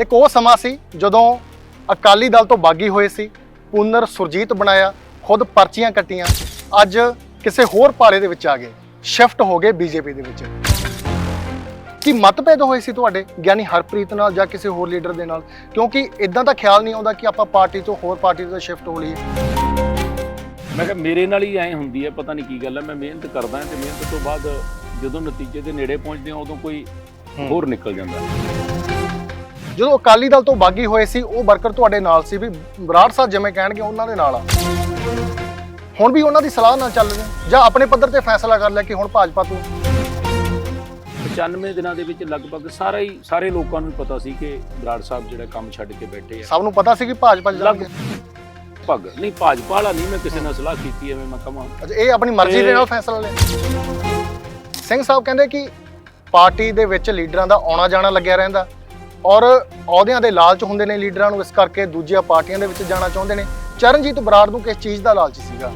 ਇੱਕ ਉਹ ਸਮਾਂ ਸੀ ਜਦੋਂ ਅਕਾਲੀ ਦਲ ਤੋਂ ਬਾਗੀ ਹੋਏ ਸੀ ਪੁਨਰ ਸੁਰਜੀਤ ਬਣਾਇਆ ਖੁਦ ਪਰਚੀਆਂ ਕੱਟੀਆਂ ਅੱਜ ਕਿਸੇ ਹੋਰ ਪਾੜੇ ਦੇ ਵਿੱਚ ਆ ਗਏ ਸ਼ਿਫਟ ਹੋ ਗਏ ਬੀਜੇਪੀ ਦੇ ਵਿੱਚ। ਕੀ ਮਤਭੇਦ ਹੋਏ ਸੀ ਤੁਹਾਡੇ ਗਿਆਨੀ ਹਰਪ੍ਰੀਤ ਨਾਲ ਜਾਂ ਕਿਸੇ ਹੋਰ ਲੀਡਰ ਦੇ ਨਾਲ? ਕਿਉਂਕਿ ਇਦਾਂ ਦਾ ਖਿਆਲ ਨਹੀਂ ਆਉਂਦਾ ਕਿ ਆਪਾਂ ਪਾਰਟੀ ਤੋਂ ਹੋਰ ਪਾਰਟੀ ਤੋਂ ਸ਼ਿਫਟ ਹੋ ਲਈਏ। ਮੈਂ ਕਿਹਾ ਮੇਰੇ ਨਾਲ ਹੀ ਐ ਹੁੰਦੀ ਹੈ ਪਤਾ ਨਹੀਂ ਕੀ ਗੱਲ ਹੈ ਮੈਂ ਮਿਹਨਤ ਕਰਦਾ ਤੇ ਮਿਹਨਤ ਤੋਂ ਬਾਅਦ ਜਦੋਂ ਨਤੀਜੇ ਦੇ ਨੇੜੇ ਪਹੁੰਚਦੇ ਹਾਂ ਉਦੋਂ ਕੋਈ ਹੋਰ ਨਿਕਲ ਜਾਂਦਾ। ਜਦੋਂ ਅਕਾਲੀ ਦਲ ਤੋਂ ਬਾਗੀ ਹੋਏ ਸੀ ਉਹ ਵਰਕਰ ਤੁਹਾਡੇ ਨਾਲ ਸੀ ਵੀ ਬਰਾੜ ਸਾਹਿਬ ਜਿਵੇਂ ਕਹਿਣਗੇ ਉਹਨਾਂ ਦੇ ਨਾਲ ਆ। ਹੁਣ ਵੀ ਉਹਨਾਂ ਦੀ ਸਲਾਹ ਨਾਲ ਚੱਲ ਰਹੇ? ਜਾਂ ਆਪਣੇ ਪੱਧਰ ਤੇ ਫੈਸਲਾ ਕਰ ਲਿਆ ਕਿ ਹੁਣ ਭਾਜਪਾ ਤੋਂ? 95 ਦਿਨਾਂ ਦੇ ਵਿੱਚ ਲਗਭਗ ਸਾਰਾ ਹੀ ਸਾਰੇ ਲੋਕਾਂ ਨੂੰ ਪਤਾ ਸੀ ਕਿ ਬਰਾੜ ਸਾਹਿਬ ਜਿਹੜਾ ਕੰਮ ਛੱਡ ਕੇ ਬੈਠੇ ਆ। ਸਭ ਨੂੰ ਪਤਾ ਸੀ ਕਿ ਭਾਜਪਾ ਜਾਣਗੇ। ਲਗਭਗ ਨਹੀਂ ਭਾਜਪਾ ਵਾਲਾ ਨਹੀਂ ਮੈਂ ਕਿਸੇ ਨਾਲ ਸਲਾਹ ਕੀਤੀ ਐਵੇਂ ਮੈਂ ਕਹਾਂ ਅੱਛਾ ਇਹ ਆਪਣੀ ਮਰਜ਼ੀ ਦੇ ਨਾਲ ਫੈਸਲਾ ਲਿਆ। ਸਿੰਘ ਸਾਹਿਬ ਕਹਿੰਦੇ ਕਿ ਪਾਰਟੀ ਦੇ ਵਿੱਚ ਲੀਡਰਾਂ ਦਾ ਆਉਣਾ ਜਾਣਾ ਲੱਗਿਆ ਰਹਿੰਦਾ। ਔਰ ਅਹੁਦਿਆਂ ਦੇ ਲਾਲਚ ਹੁੰਦੇ ਨੇ ਲੀਡਰਾਂ ਨੂੰ ਇਸ ਕਰਕੇ ਦੂਜੀਆਂ ਪਾਰਟੀਆਂ ਦੇ ਵਿੱਚ ਜਾਣਾ ਚਾਹੁੰਦੇ ਨੇ। ਚਰਨਜੀਤ ਬਰਾੜ ਨੂੰ ਕਿਸ ਚੀਜ਼ ਦਾ ਲਾਲਚ ਸੀਗਾ?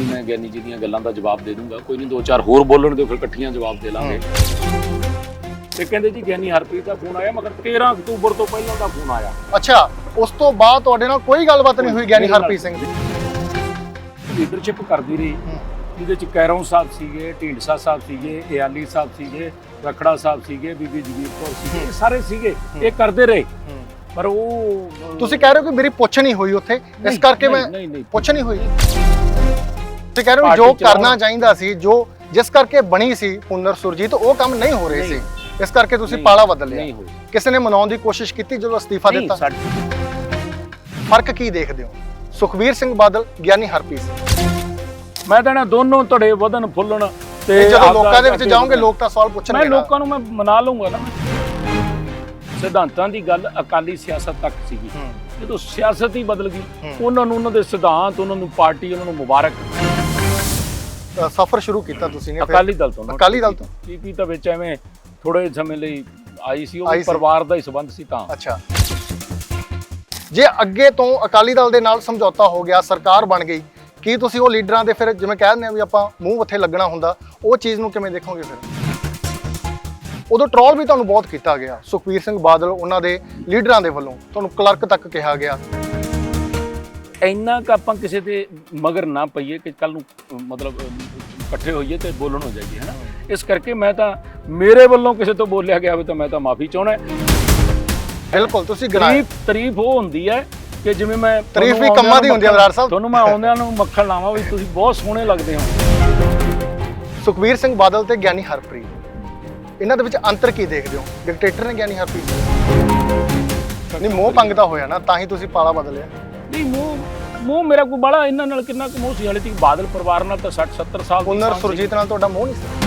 ਮੈਂ ਗਿਆਨੀ ਜੀ ਦੀਆਂ ਗੱਲਾਂ ਦਾ ਜਵਾਬ ਦੇ ਦੂੰਗਾ। ਕੋਈ ਨਹੀਂ ਦੋ ਚਾਰ ਹੋਰ ਬੋਲਣ ਦਿਓ ਫਿਰ ਇਕੱਠੀਆਂ ਜਵਾਬ ਦੇ ਲਾਂਗੇ। ਤੇ ਕਹਿੰਦੇ ਜੀ ਗਿਆਨੀ ਹਰਪ੍ਰੀਤ ਦਾ ਫੋਨ ਆਇਆ ਮਗਰ 13 ਅਕਤੂਬਰ ਤੋਂ ਪਹਿਲਾਂ ਦਾ ਫੋਨ ਆਇਆ। ਅੱਛਾ ਉਸ ਤੋਂ ਬਾਅਦ ਤੁਹਾਡੇ ਨਾਲ ਕੋਈ ਗੱਲਬਾਤ ਨਹੀਂ ਹੋਈ ਗਿਆਨੀ ਹਰਪ੍ਰੀਤ ਸਿੰਘ ਦੀ ਲੀਡਰਸ਼ਿਪ ਕਰਦੀ ਰਹੀ। ਜਿਹਦੇ ਚ ਕੈਰੋਂ ਸਾਹਿਬ ਸੀਗੇ ਢੀਂਡਸਾ ਸਾਹਿਬ ਸੀਗੇ ਇਆਲੀ ਸਾਹਿਬ ਸੀਗੇ ਰਖੜਾ ਸਾਹਿਬ ਸੀਗੇ ਬੀਬੀ ਜਗੀਰ ਕੌਰ ਸੀਗੇ ਇਹ ਸਾਰੇ ਸੀਗੇ ਇਹ ਕਰਦੇ ਰਹੇ। ਪਰ ਉਹ ਤੁਸੀਂ ਕਹਿ ਰਹੇ ਹੋ ਕਿ ਮੇਰੀ ਪੁੱਛ ਨਹੀਂ ਹੋਈ ਉੱਥੇ ਇਸ ਨਹੀਂ, ਕਰਕੇ ਨਹੀਂ, ਮੈਂ ਨਹੀਂ ਪੁੱਛ ਨਹੀਂ ਹੋਈ। ਤੁਸੀਂ ਕਹਿ ਰਹੇ ਹੋ ਜੋ ਪਾਰਟੀ ਚਲਾਉਣ- ਕਰਨਾ ਚਾਹੀਦਾ ਸੀ ਜੋ ਜਿਸ ਕਰਕੇ ਬਣੀ ਸੀ ਪੁਨਰ ਸੁਰਜੀਤ ਉਹ ਕੰਮ ਨਹੀਂ ਹੋ ਰਹੇ ਨਹੀਂ। ਸੀ ਇਸ ਕਰਕੇ ਤੁਸੀਂ ਨਹੀਂ, ਪਾਲਾ ਬਦਲ ਲਿਆ ਹੋਈ। ਕਿਸੇ ਨੇ ਮਨਾਉਣ ਦੀ ਕੋਸ਼ਿਸ਼ ਕੀਤੀ ਜਦੋਂ ਅਸਤੀਫਾ ਨਹੀਂ, ਦਿੱਤਾ? ਸਾਡੇ- ਫ਼ਰਕ ਕੀ ਦੇਖਦੇ ਹੋ? ਸੁਖਬੀਰ ਸਿੰਘ ਬਾਦਲ ਗਿਆਨੀ ਹਰਪ੍ਰੀਤ ਸਿੰਘ। ਮੈਂ ਤਾਂ ਨਾ ਦੋਨੋਂ ਧੜੇ ਵਧਨ ਫੁੱਲਣ ਤੇ ਜਦੋਂ ਲੋਕਾਂ ਦੇ ਵਿੱਚ ਜਾਓਗੇ ਲੋਕ ਤਾਂ ਸਵਾਲ ਪੁੱਛਣਗੇ ਮੈਂ। ਲੋਕਾਂ ਨੂੰ ਮੈਂ ਮਨਾ ਲਊਂਗਾ ਨਾ ਸਿਧਾਂਤਾਂ ਦੀ ਗੱਲ ਅਕਾਲੀ ਸਿਆਸਤ ਤੱਕ ਸੀਗੀ। ਜਦੋਂ ਸਿਆਸਤ ਹੀ ਬਦਲ ਗਈ। ਉਹਨਾਂ ਨੂੰ ਉਹਨਾਂ ਦੇ ਸਿਧਾਂਤ ਉਹਨਾਂ ਨੂੰ ਪਾਰਟੀ ਉਹਨਾਂ ਨੂੰ ਮੁਬਾਰਕ ਸਫ਼ਰ ਸ਼ੁਰੂ ਕੀਤਾ ਤੁਸੀਂ ਨੇ। ਅਕਾਲੀ ਦਲ ਤੋਂ। ਅਕਾਲੀ ਦਲ ਤੋਂ। ਪੀਪੀ ਤਾਂ ਵਿੱਚ ਐਵੇਂ ਥੋੜੇ ਸਮੇਂ ਲਈ ਆਈ ਸੀ ਉਹ। ਪਰਿਵਾਰ ਦਾ ਹੀ ਸੰਬੰਧ ਸੀ ਤਾਂ ਅੱਛਾ ਜੇ ਅੱਗੇ ਤੋਂ ਅਕਾਲੀ ਦਲ ਦੇ ਨਾਲ ਸਮਝੌਤਾ ਹੋ ਗਿਆ ਸਰਕਾਰ ਬਣ ਗਈ ਕੀ ਤੁਸੀਂ ਉਹ ਲੀਡਰਾਂ ਦੇ ਫਿਰ ਜਿਵੇਂ ਕਹਿ ਦਿੰਦੇ ਆ ਵੀ ਆਪਾਂ ਮੂੰਹ ਉੱਥੇ ਲੱਗਣਾ ਹੁੰਦਾ ਉਹ ਚੀਜ਼ ਨੂੰ ਕਿਵੇਂ ਦੇਖੋਗੇ ਫਿਰ? ਉਦੋਂ ਟ੍ਰੋਲ ਵੀ ਤੁਹਾਨੂੰ ਬਹੁਤ ਕੀਤਾ ਗਿਆ ਸੁਖਬੀਰ ਸਿੰਘ ਬਾਦਲ ਉਹਨਾਂ ਦੇ ਲੀਡਰਾਂ ਦੇ ਵੱਲੋਂ ਤੁਹਾਨੂੰ ਕਲਰਕ ਤੱਕ ਕਿਹਾ ਗਿਆ। ਇੰਨਾ ਕ ਆਪਾਂ ਕਿਸੇ ਦੇ ਮਗਰ ਨਾ ਪਈਏ ਕਿ ਕੱਲ ਨੂੰ ਮਤਲਬ ਇਕੱਠੇ ਹੋਈਏ ਤੇ ਬੋਲਣ ਹੋ ਜਾਈਏ ਹੈਨਾ? ਇਸ ਕਰਕੇ ਮੈਂ ਤਾਂ ਮੇਰੇ ਵੱਲੋਂ ਕਿਸੇ ਤੋਂ ਬੋਲਿਆ ਗਿਆ ਹੋਵੇ ਤਾਂ ਮੈਂ ਤਾਂ ਮਾਫੀ ਚਾਹਣਾ ਹੈ। ਬਿਲਕੁਲ ਤੁਸੀਂ ਤਾਰੀਫ ਤਾਰੀਫ ਉਹ ਹੁੰਦੀ ਹੈ ਕਿ ਜਿਵੇਂ ਮੈਂ ਤਾਰੀਫ ਵੀ ਕੰਮਾਂ ਦੀ ਹੁੰਦੀ ਹੈ, ਬਰਾੜ ਸਾਹਿਬ। ਤੁਹਾਨੂੰ ਮੈਂ ਆਉਂਦਿਆਂ ਨੂੰ ਮੱਖਣ ਲਾਵਾਂ ਵੀ ਤੁਸੀਂ ਬਹੁਤ ਸੋਹਣੇ ਲੱਗਦੇ ਹੋ। ਸੁਖਬੀਰ ਸਿੰਘ ਬਾਦਲ ਤੇ ਗਿਆਨੀ ਹਰਪ੍ਰੀਤ। ਇਹਨਾਂ ਦੇ ਵਿੱਚ ਅੰਤਰ ਕੀ ਦੇਖਦੇ ਹੋ? ਡਿਕਟੇਟਰ ਨੇ ਗਿਆਨੀ ਹਰਪ੍ਰੀਤ ਨਹੀਂ ਮੋਹ ਪੰਗਦਾ ਹੋਇਆ ਨਾ ਤਾਂ ਹੀ ਤੁਸੀਂ ਪਾਲਾ ਬਦਲਿਆ। ਨਹੀਂ ਮੂੰਹ ਮੂੰਹ ਮੇਰਾ ਕੋਈ ਬੜਾ ਇਹਨਾਂ ਨਾਲ ਕਿੰਨਾ ਕੁ ਮੋਹ ਸੀ? ਹਾਲੇ ਤੱਕ ਬਾਦਲ ਪਰਿਵਾਰ ਨਾਲ ਤਾਂ 60 70 ਸਾਲ ਸੀ। ਸੁਰਜੀਤ ਨਾਲ ਤੁਹਾਡਾ ਮੋਹ ਨਹੀਂ ਸੀ?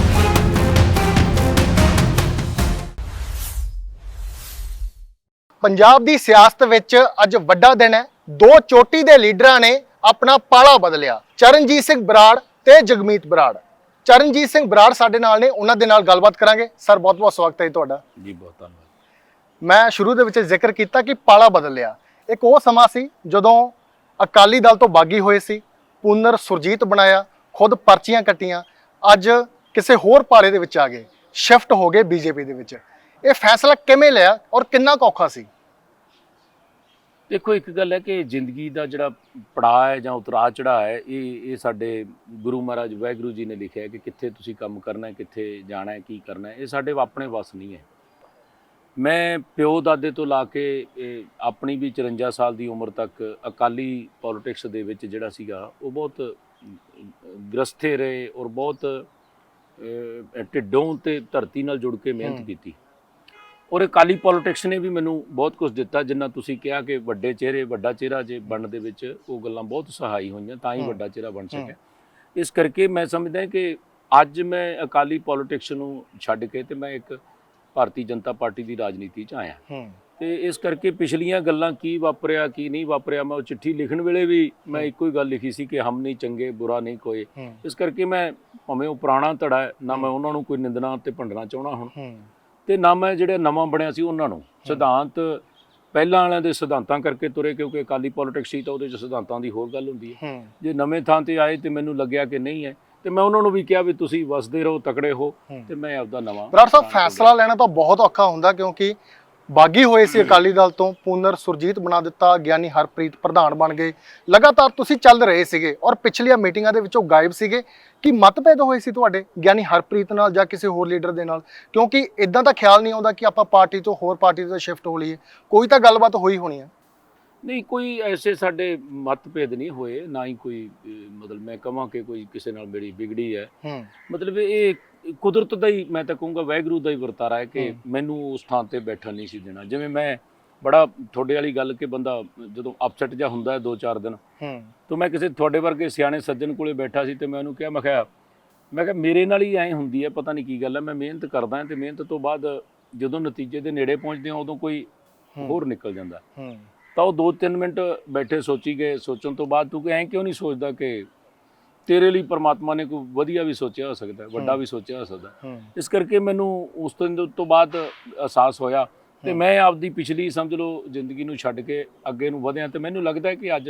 ਪੰਜਾਬ ਦੀ ਸਿਆਸਤ ਵਿੱਚ ਅੱਜ ਵੱਡਾ ਦਿਨ ਹੈ। ਦੋ ਚੋਟੀ ਦੇ ਲੀਡਰਾਂ ਨੇ ਆਪਣਾ ਪਾਲਾ ਬਦਲਿਆ। ਚਰਨਜੀਤ ਸਿੰਘ ਬਰਾੜ ਤੇ ਜਗਮੀਤ ਬਰਾੜ। ਚਰਨਜੀਤ ਸਿੰਘ ਬਰਾੜ ਸਾਡੇ ਨਾਲ ਨੇ ਉਹਨਾਂ ਦੇ ਨਾਲ ਗੱਲਬਾਤ ਕਰਾਂਗੇ। ਸਰ ਬਹੁਤ ਬਹੁਤ ਸਵਾਗਤ ਹੈ ਤੁਹਾਡਾ। ਜੀ ਬਹੁਤ ਧੰਨਵਾਦ। ਮੈਂ ਸ਼ੁਰੂ ਦੇ ਵਿੱਚ ਜ਼ਿਕਰ ਕੀਤਾ ਕਿ ਪਾਲਾ ਬਦਲ ਲਿਆ ਇੱਕ ਉਹ ਸਮਾਂ ਸੀ ਜਦੋਂ ਅਕਾਲੀ ਦਲ ਤੋਂ ਬਾਗੀ ਹੋਏ ਸੀ ਪੁਨਰ ਸੁਰਜੀਤ ਬਣਾਇਆ ਖੁਦ ਪਰਚੀਆਂ ਕੱਟੀਆਂ ਅੱਜ ਕਿਸੇ ਹੋਰ ਪਾਲੇ ਦੇ ਵਿੱਚ ਆ ਗਏ ਸ਼ਿਫਟ ਹੋ ਗਏ ਬੀਜੇਪੀ ਦੇ ਵਿੱਚ। ਇਹ ਫੈਸਲਾ ਕਿਵੇਂ ਲਿਆ ਔਰ ਕਿੰਨਾ ਔਖਾ ਸੀ? ਦੇਖੋ ਇੱਕ ਗੱਲ ਹੈ ਕਿ ਜ਼ਿੰਦਗੀ ਦਾ ਜਿਹੜਾ ਪੜਾਅ ਹੈ ਜਾਂ ਉਤਰਾਅ ਚੜਾਅ ਹੈ ਇਹ ਇਹ ਸਾਡੇ ਗੁਰੂ ਮਹਾਰਾਜ ਵਾਹਿਗੁਰੂ ਜੀ ਨੇ ਲਿਖਿਆ ਹੈ ਕਿ ਕਿੱਥੇ ਤੁਸੀਂ ਕੰਮ ਕਰਨਾ ਹੈ ਕਿੱਥੇ ਜਾਣਾ ਹੈ ਕੀ ਕਰਨਾ ਹੈ ਇਹ ਸਾਡੇ ਆਪਣੇ ਵੱਸ ਨਹੀਂ ਹੈ। ਮੈਂ ਪਿਓ ਦਾਦੇ ਤੋਂ ਲਾ ਕੇ ਇਹ ਆਪਣੀ ਵੀ 54 ਸਾਲ ਦੀ ਉਮਰ ਤੱਕ ਅਕਾਲੀ ਪੋਲਿਟਿਕਸ ਦੇ ਵਿੱਚ ਜਿਹੜਾ ਸੀਗਾ ਉਹ ਬਹੁਤ ਗ੍ਰਸਥੇ ਰਹੇ ਔਰ ਬਹੁਤ ਢਿੱਡੋਂ ਤੇ ਧਰਤੀ ਨਾਲ ਜੁੜ ਕੇ ਮਿਹਨਤ। ਕੀਤੀ। ਔਰ ਅਕਾਲੀ ਪੋਲਿਟਿਕਸ ਨੇ ਵੀ ਮੈਨੂੰ ਬਹੁਤ ਕੁਝ ਦਿੱਤਾ ਜਿੰਨਾ ਤੁਸੀਂ ਕਿਹਾ ਕਿ ਵੱਡੇ ਚਿਹਰੇ ਵੱਡਾ ਚਿਹਰਾ ਜੇ ਬਣਨ ਦੇ ਵਿੱਚ ਉਹ ਗੱਲਾਂ ਬਹੁਤ ਸਹਾਈ ਹੋਈਆਂ ਤਾਂ ਹੀ। ਵੱਡਾ ਚਿਹਰਾ ਬਣ। ਸਕਿਆ। ਇਸ ਕਰਕੇ ਮੈਂ ਸਮਝਦਾ ਕਿ ਅੱਜ ਮੈਂ ਅਕਾਲੀ ਪੋਲਿਟਿਕਸ ਨੂੰ ਛੱਡ ਕੇ ਤੇ ਮੈਂ ਇੱਕ ਭਾਰਤੀ ਜਨਤਾ ਪਾਰਟੀ ਦੀ ਰਾਜਨੀਤੀ 'ਚ ਆਇਆ। ਤੇ ਇਸ ਕਰਕੇ ਪਿਛਲੀਆਂ ਗੱਲਾਂ ਕੀ ਵਾਪਰਿਆ ਕੀ ਨਹੀਂ ਵਾਪਰਿਆ ਮੈਂ ਉਹ ਚਿੱਠੀ ਲਿਖਣ ਵੇਲੇ ਵੀ ਮੈਂ ਇੱਕੋ ਹੀ ਗੱਲ ਲਿਖੀ ਸੀ ਕਿ ਹਮ ਨਹੀਂ ਚੰਗੇ ਬੁਰਾ ਨਹੀਂ ਕੋਈ। ਇਸ ਕਰਕੇ ਮੈਂ ਭਾਵੇਂ ਉਹ ਪੁਰਾਣਾ ਧੜਾ ਹੈ ਨਾ ਮੈਂ ਉਹਨਾਂ ਨੂੰ ਕੋਈ ਨਿੰਦਣਾ ਤੇ ਭੰਡਣਾ ਚਾਹਣਾ ਹੁਣ ਤੇ ਨਾ ਮੈਂ ਜਿਹੜੇ ਨਵਾਂ ਬਣਿਆ ਸੀ ਉਹਨਾਂ ਨੂੰ। ਸਿਧਾਂਤ ਪਹਿਲਾਂ ਵਾਲਿਆਂ ਦੇ ਸਿਧਾਂਤਾਂ ਕਰਕੇ ਤੁਰੇ ਕਿਉਂਕਿ ਅਕਾਲੀ ਪੋਲਿਟਿਕਸ ਸੀ ਤਾਂ ਉਹਦੇ ਚ ਸਿਧਾਂਤਾਂ ਦੀ ਹੋਰ ਗੱਲ ਹੁੰਦੀ ਹੈ। ਜੇ ਨਵੇਂ ਥਾਂ ਤੇ ਆਏ ਤੇ ਮੈਨੂੰ ਲੱਗਿਆ ਕਿ ਨਹੀਂ ਹੈ ਤੇ ਮੈਂ ਉਹਨਾਂ ਨੂੰ ਵੀ ਕਿਹਾ ਵੀ ਤੁਸੀਂ ਵਸਦੇ ਰਹੋ ਤਕੜੇ ਹੋ। ਤੇ ਮੈਂ ਆਪਦਾ ਨਵਾਂ ਬਰਾੜ ਸਾਹਿਬ ਫੈਸਲਾ ਲੈਣਾ ਤਾਂ ਬਹੁਤ ਔਖਾ ਹੁੰਦਾ ਕਿਉਂਕਿ ਬਾਗੀ ਹੋਏ ਸੀ ਅਕਾਲੀ ਦਲ ਤੋਂ ਪੁਨਰ ਸੁਰਜੀਤ ਬਣਾ ਦਿੱਤਾ ਗਿਆਨੀ ਹਰਪ੍ਰੀਤ ਪ੍ਰਧਾਨ ਬਣ ਗਏ। ਲਗਾਤਾਰ ਤੁਸੀਂ ਚੱਲ ਰਹੇ ਸੀਗੇ ਔਰ ਪਿਛਲੀਆਂ ਮੀਟਿੰਗਾਂ ਦੇ ਵਿੱਚੋਂ ਗਾਇਬ ਸੀਗੇ। ਕਿ ਮਤਭੇਦ ਹੋਏ ਸੀ ਤੁਹਾਡੇ ਗਿਆਨੀ ਹਰਪ੍ਰੀਤ ਨਾਲ ਜਾਂ ਕਿਸੇ ਹੋਰ ਲੀਡਰ ਦੇ ਨਾਲ? ਕਿਉਂਕਿ ਇਦਾਂ ਦਾ ਖਿਆਲ ਨਹੀਂ ਆਉਂਦਾ ਕਿ ਆਪਾਂ ਪਾਰਟੀ ਤੋਂ ਹੋਰ ਪਾਰਟੀ ਤੇ ਸ਼ਿਫਟ ਹੋ ਲਈਏ। ਕੋਈ ਤਾਂ ਗੱਲਬਾਤ ਹੋਈ ਹੋਣੀ ਹੈ ਨਹੀਂ ਕੋਈ ਐਸੇ ਸਾਡੇ ਮਤਭੇਦ ਨਹੀਂ ਹੋਏ ਨਾ ਹੀ ਕੋਈ ਮਤਲਬ ਮੈਂ ਕਹਾਂ ਕਿ ਕੋਈ ਕਿਸੇ ਨਾਲ ਮੇਰੀ ਵਿਗੜੀ ਹੈ। ਹੂੰ। ਮਤਲਬ ਇਹ ਕੁਦਰਤ ਦਾ ਹੀ ਮੈਂ ਤਾਂ ਕਹੂੰਗਾ ਵਾਹਿਗੁਰੂ ਦਾ ਹੀ ਵਰਤਾਰਾ ਹੈ ਕਿ। ਮੈਨੂੰ ਉਸ ਥਾਂ ਤੇ ਬੈਠਣ ਨਹੀਂ ਸੀ ਦੇਣਾ ਜਿਵੇਂ ਮੈਂ ਬੜਾ ਤੁਹਾਡੇ ਵਾਲੀ ਗੱਲ ਕਿ ਬੰਦਾ ਜਦੋਂ ਅਪਸੈਟ ਜਾਂ ਹੁੰਦਾ ਹੈ ਦੋ ਚਾਰ ਦਿਨ ਹੂੰ ਤਾਂ ਮੈਂ ਕਿਸੇ ਤੁਹਾਡੇ ਵਰਗੇ ਸਿਆਣੇ ਸੱਜਣ ਕੋਲੇ ਬੈਠਾ ਸੀ ਤੇ ਮੈਂ ਉਹਨੂੰ ਕਿਹਾ ਮੈਂ ਕਿਹਾ ਮੈਂ ਕਿਹਾ ਮੇਰੇ ਨਾਲ ਹੀ ਐਂ ਹੁੰਦੀ ਹੈ ਪਤਾ ਨਹੀਂ ਕੀ ਗੱਲ ਹੈ ਮੈਂ ਮਿਹਨਤ ਕਰਦਾ ਤੇ ਮਿਹਨਤ ਤੋਂ ਬਾਅਦ ਜਦੋਂ ਨਤੀਜੇ ਦੇ ਨੇੜੇ ਪਹੁੰਚਦੇ ਹਾਂ ਉਦੋਂ ਕੋਈ। ਹੋਰ ਨਿਕਲ ਜਾਂਦਾ ਹੂੰ ਤਾਂ ਉਹ 2-3 ਮਿੰਟ ਬੈਠੇ ਸੋਚੀ ਗਏ ਸੋਚਣ ਤੋਂ ਬਾਅਦ ਤੂੰ ਐਂ ਕਿਉਂ ਨਹੀਂ ਸੋਚਦਾ ਕਿ ਤੇਰੇ ਲਈ ਪਰਮਾਤਮਾ ਨੇ ਕੋਈ ਵਧੀਆ ਵੀ ਸੋਚਿਆ ਹੋ ਸਕਦਾ ਵੱਡਾ। ਵੀ ਸੋਚਿਆ ਹੋ ਸਕਦਾ ਇਸ ਕਰਕੇ ਮੈਨੂੰ ਉਸ ਦਿਨ ਤੋਂ ਬਾਅਦ ਅਹਿਸਾਸ ਹੋਇਆ ਤੇ। ਮੈਂ ਆਪਦੀ ਪਿਛਲੀ ਸਮਝ ਲਓ ਜ਼ਿੰਦਗੀ ਨੂੰ ਛੱਡ ਕੇ ਅੱਗੇ ਨੂੰ ਵਧਿਆ ਤੇ ਮੈਨੂੰ ਲੱਗਦਾ ਹੈ ਕਿ ਅੱਜ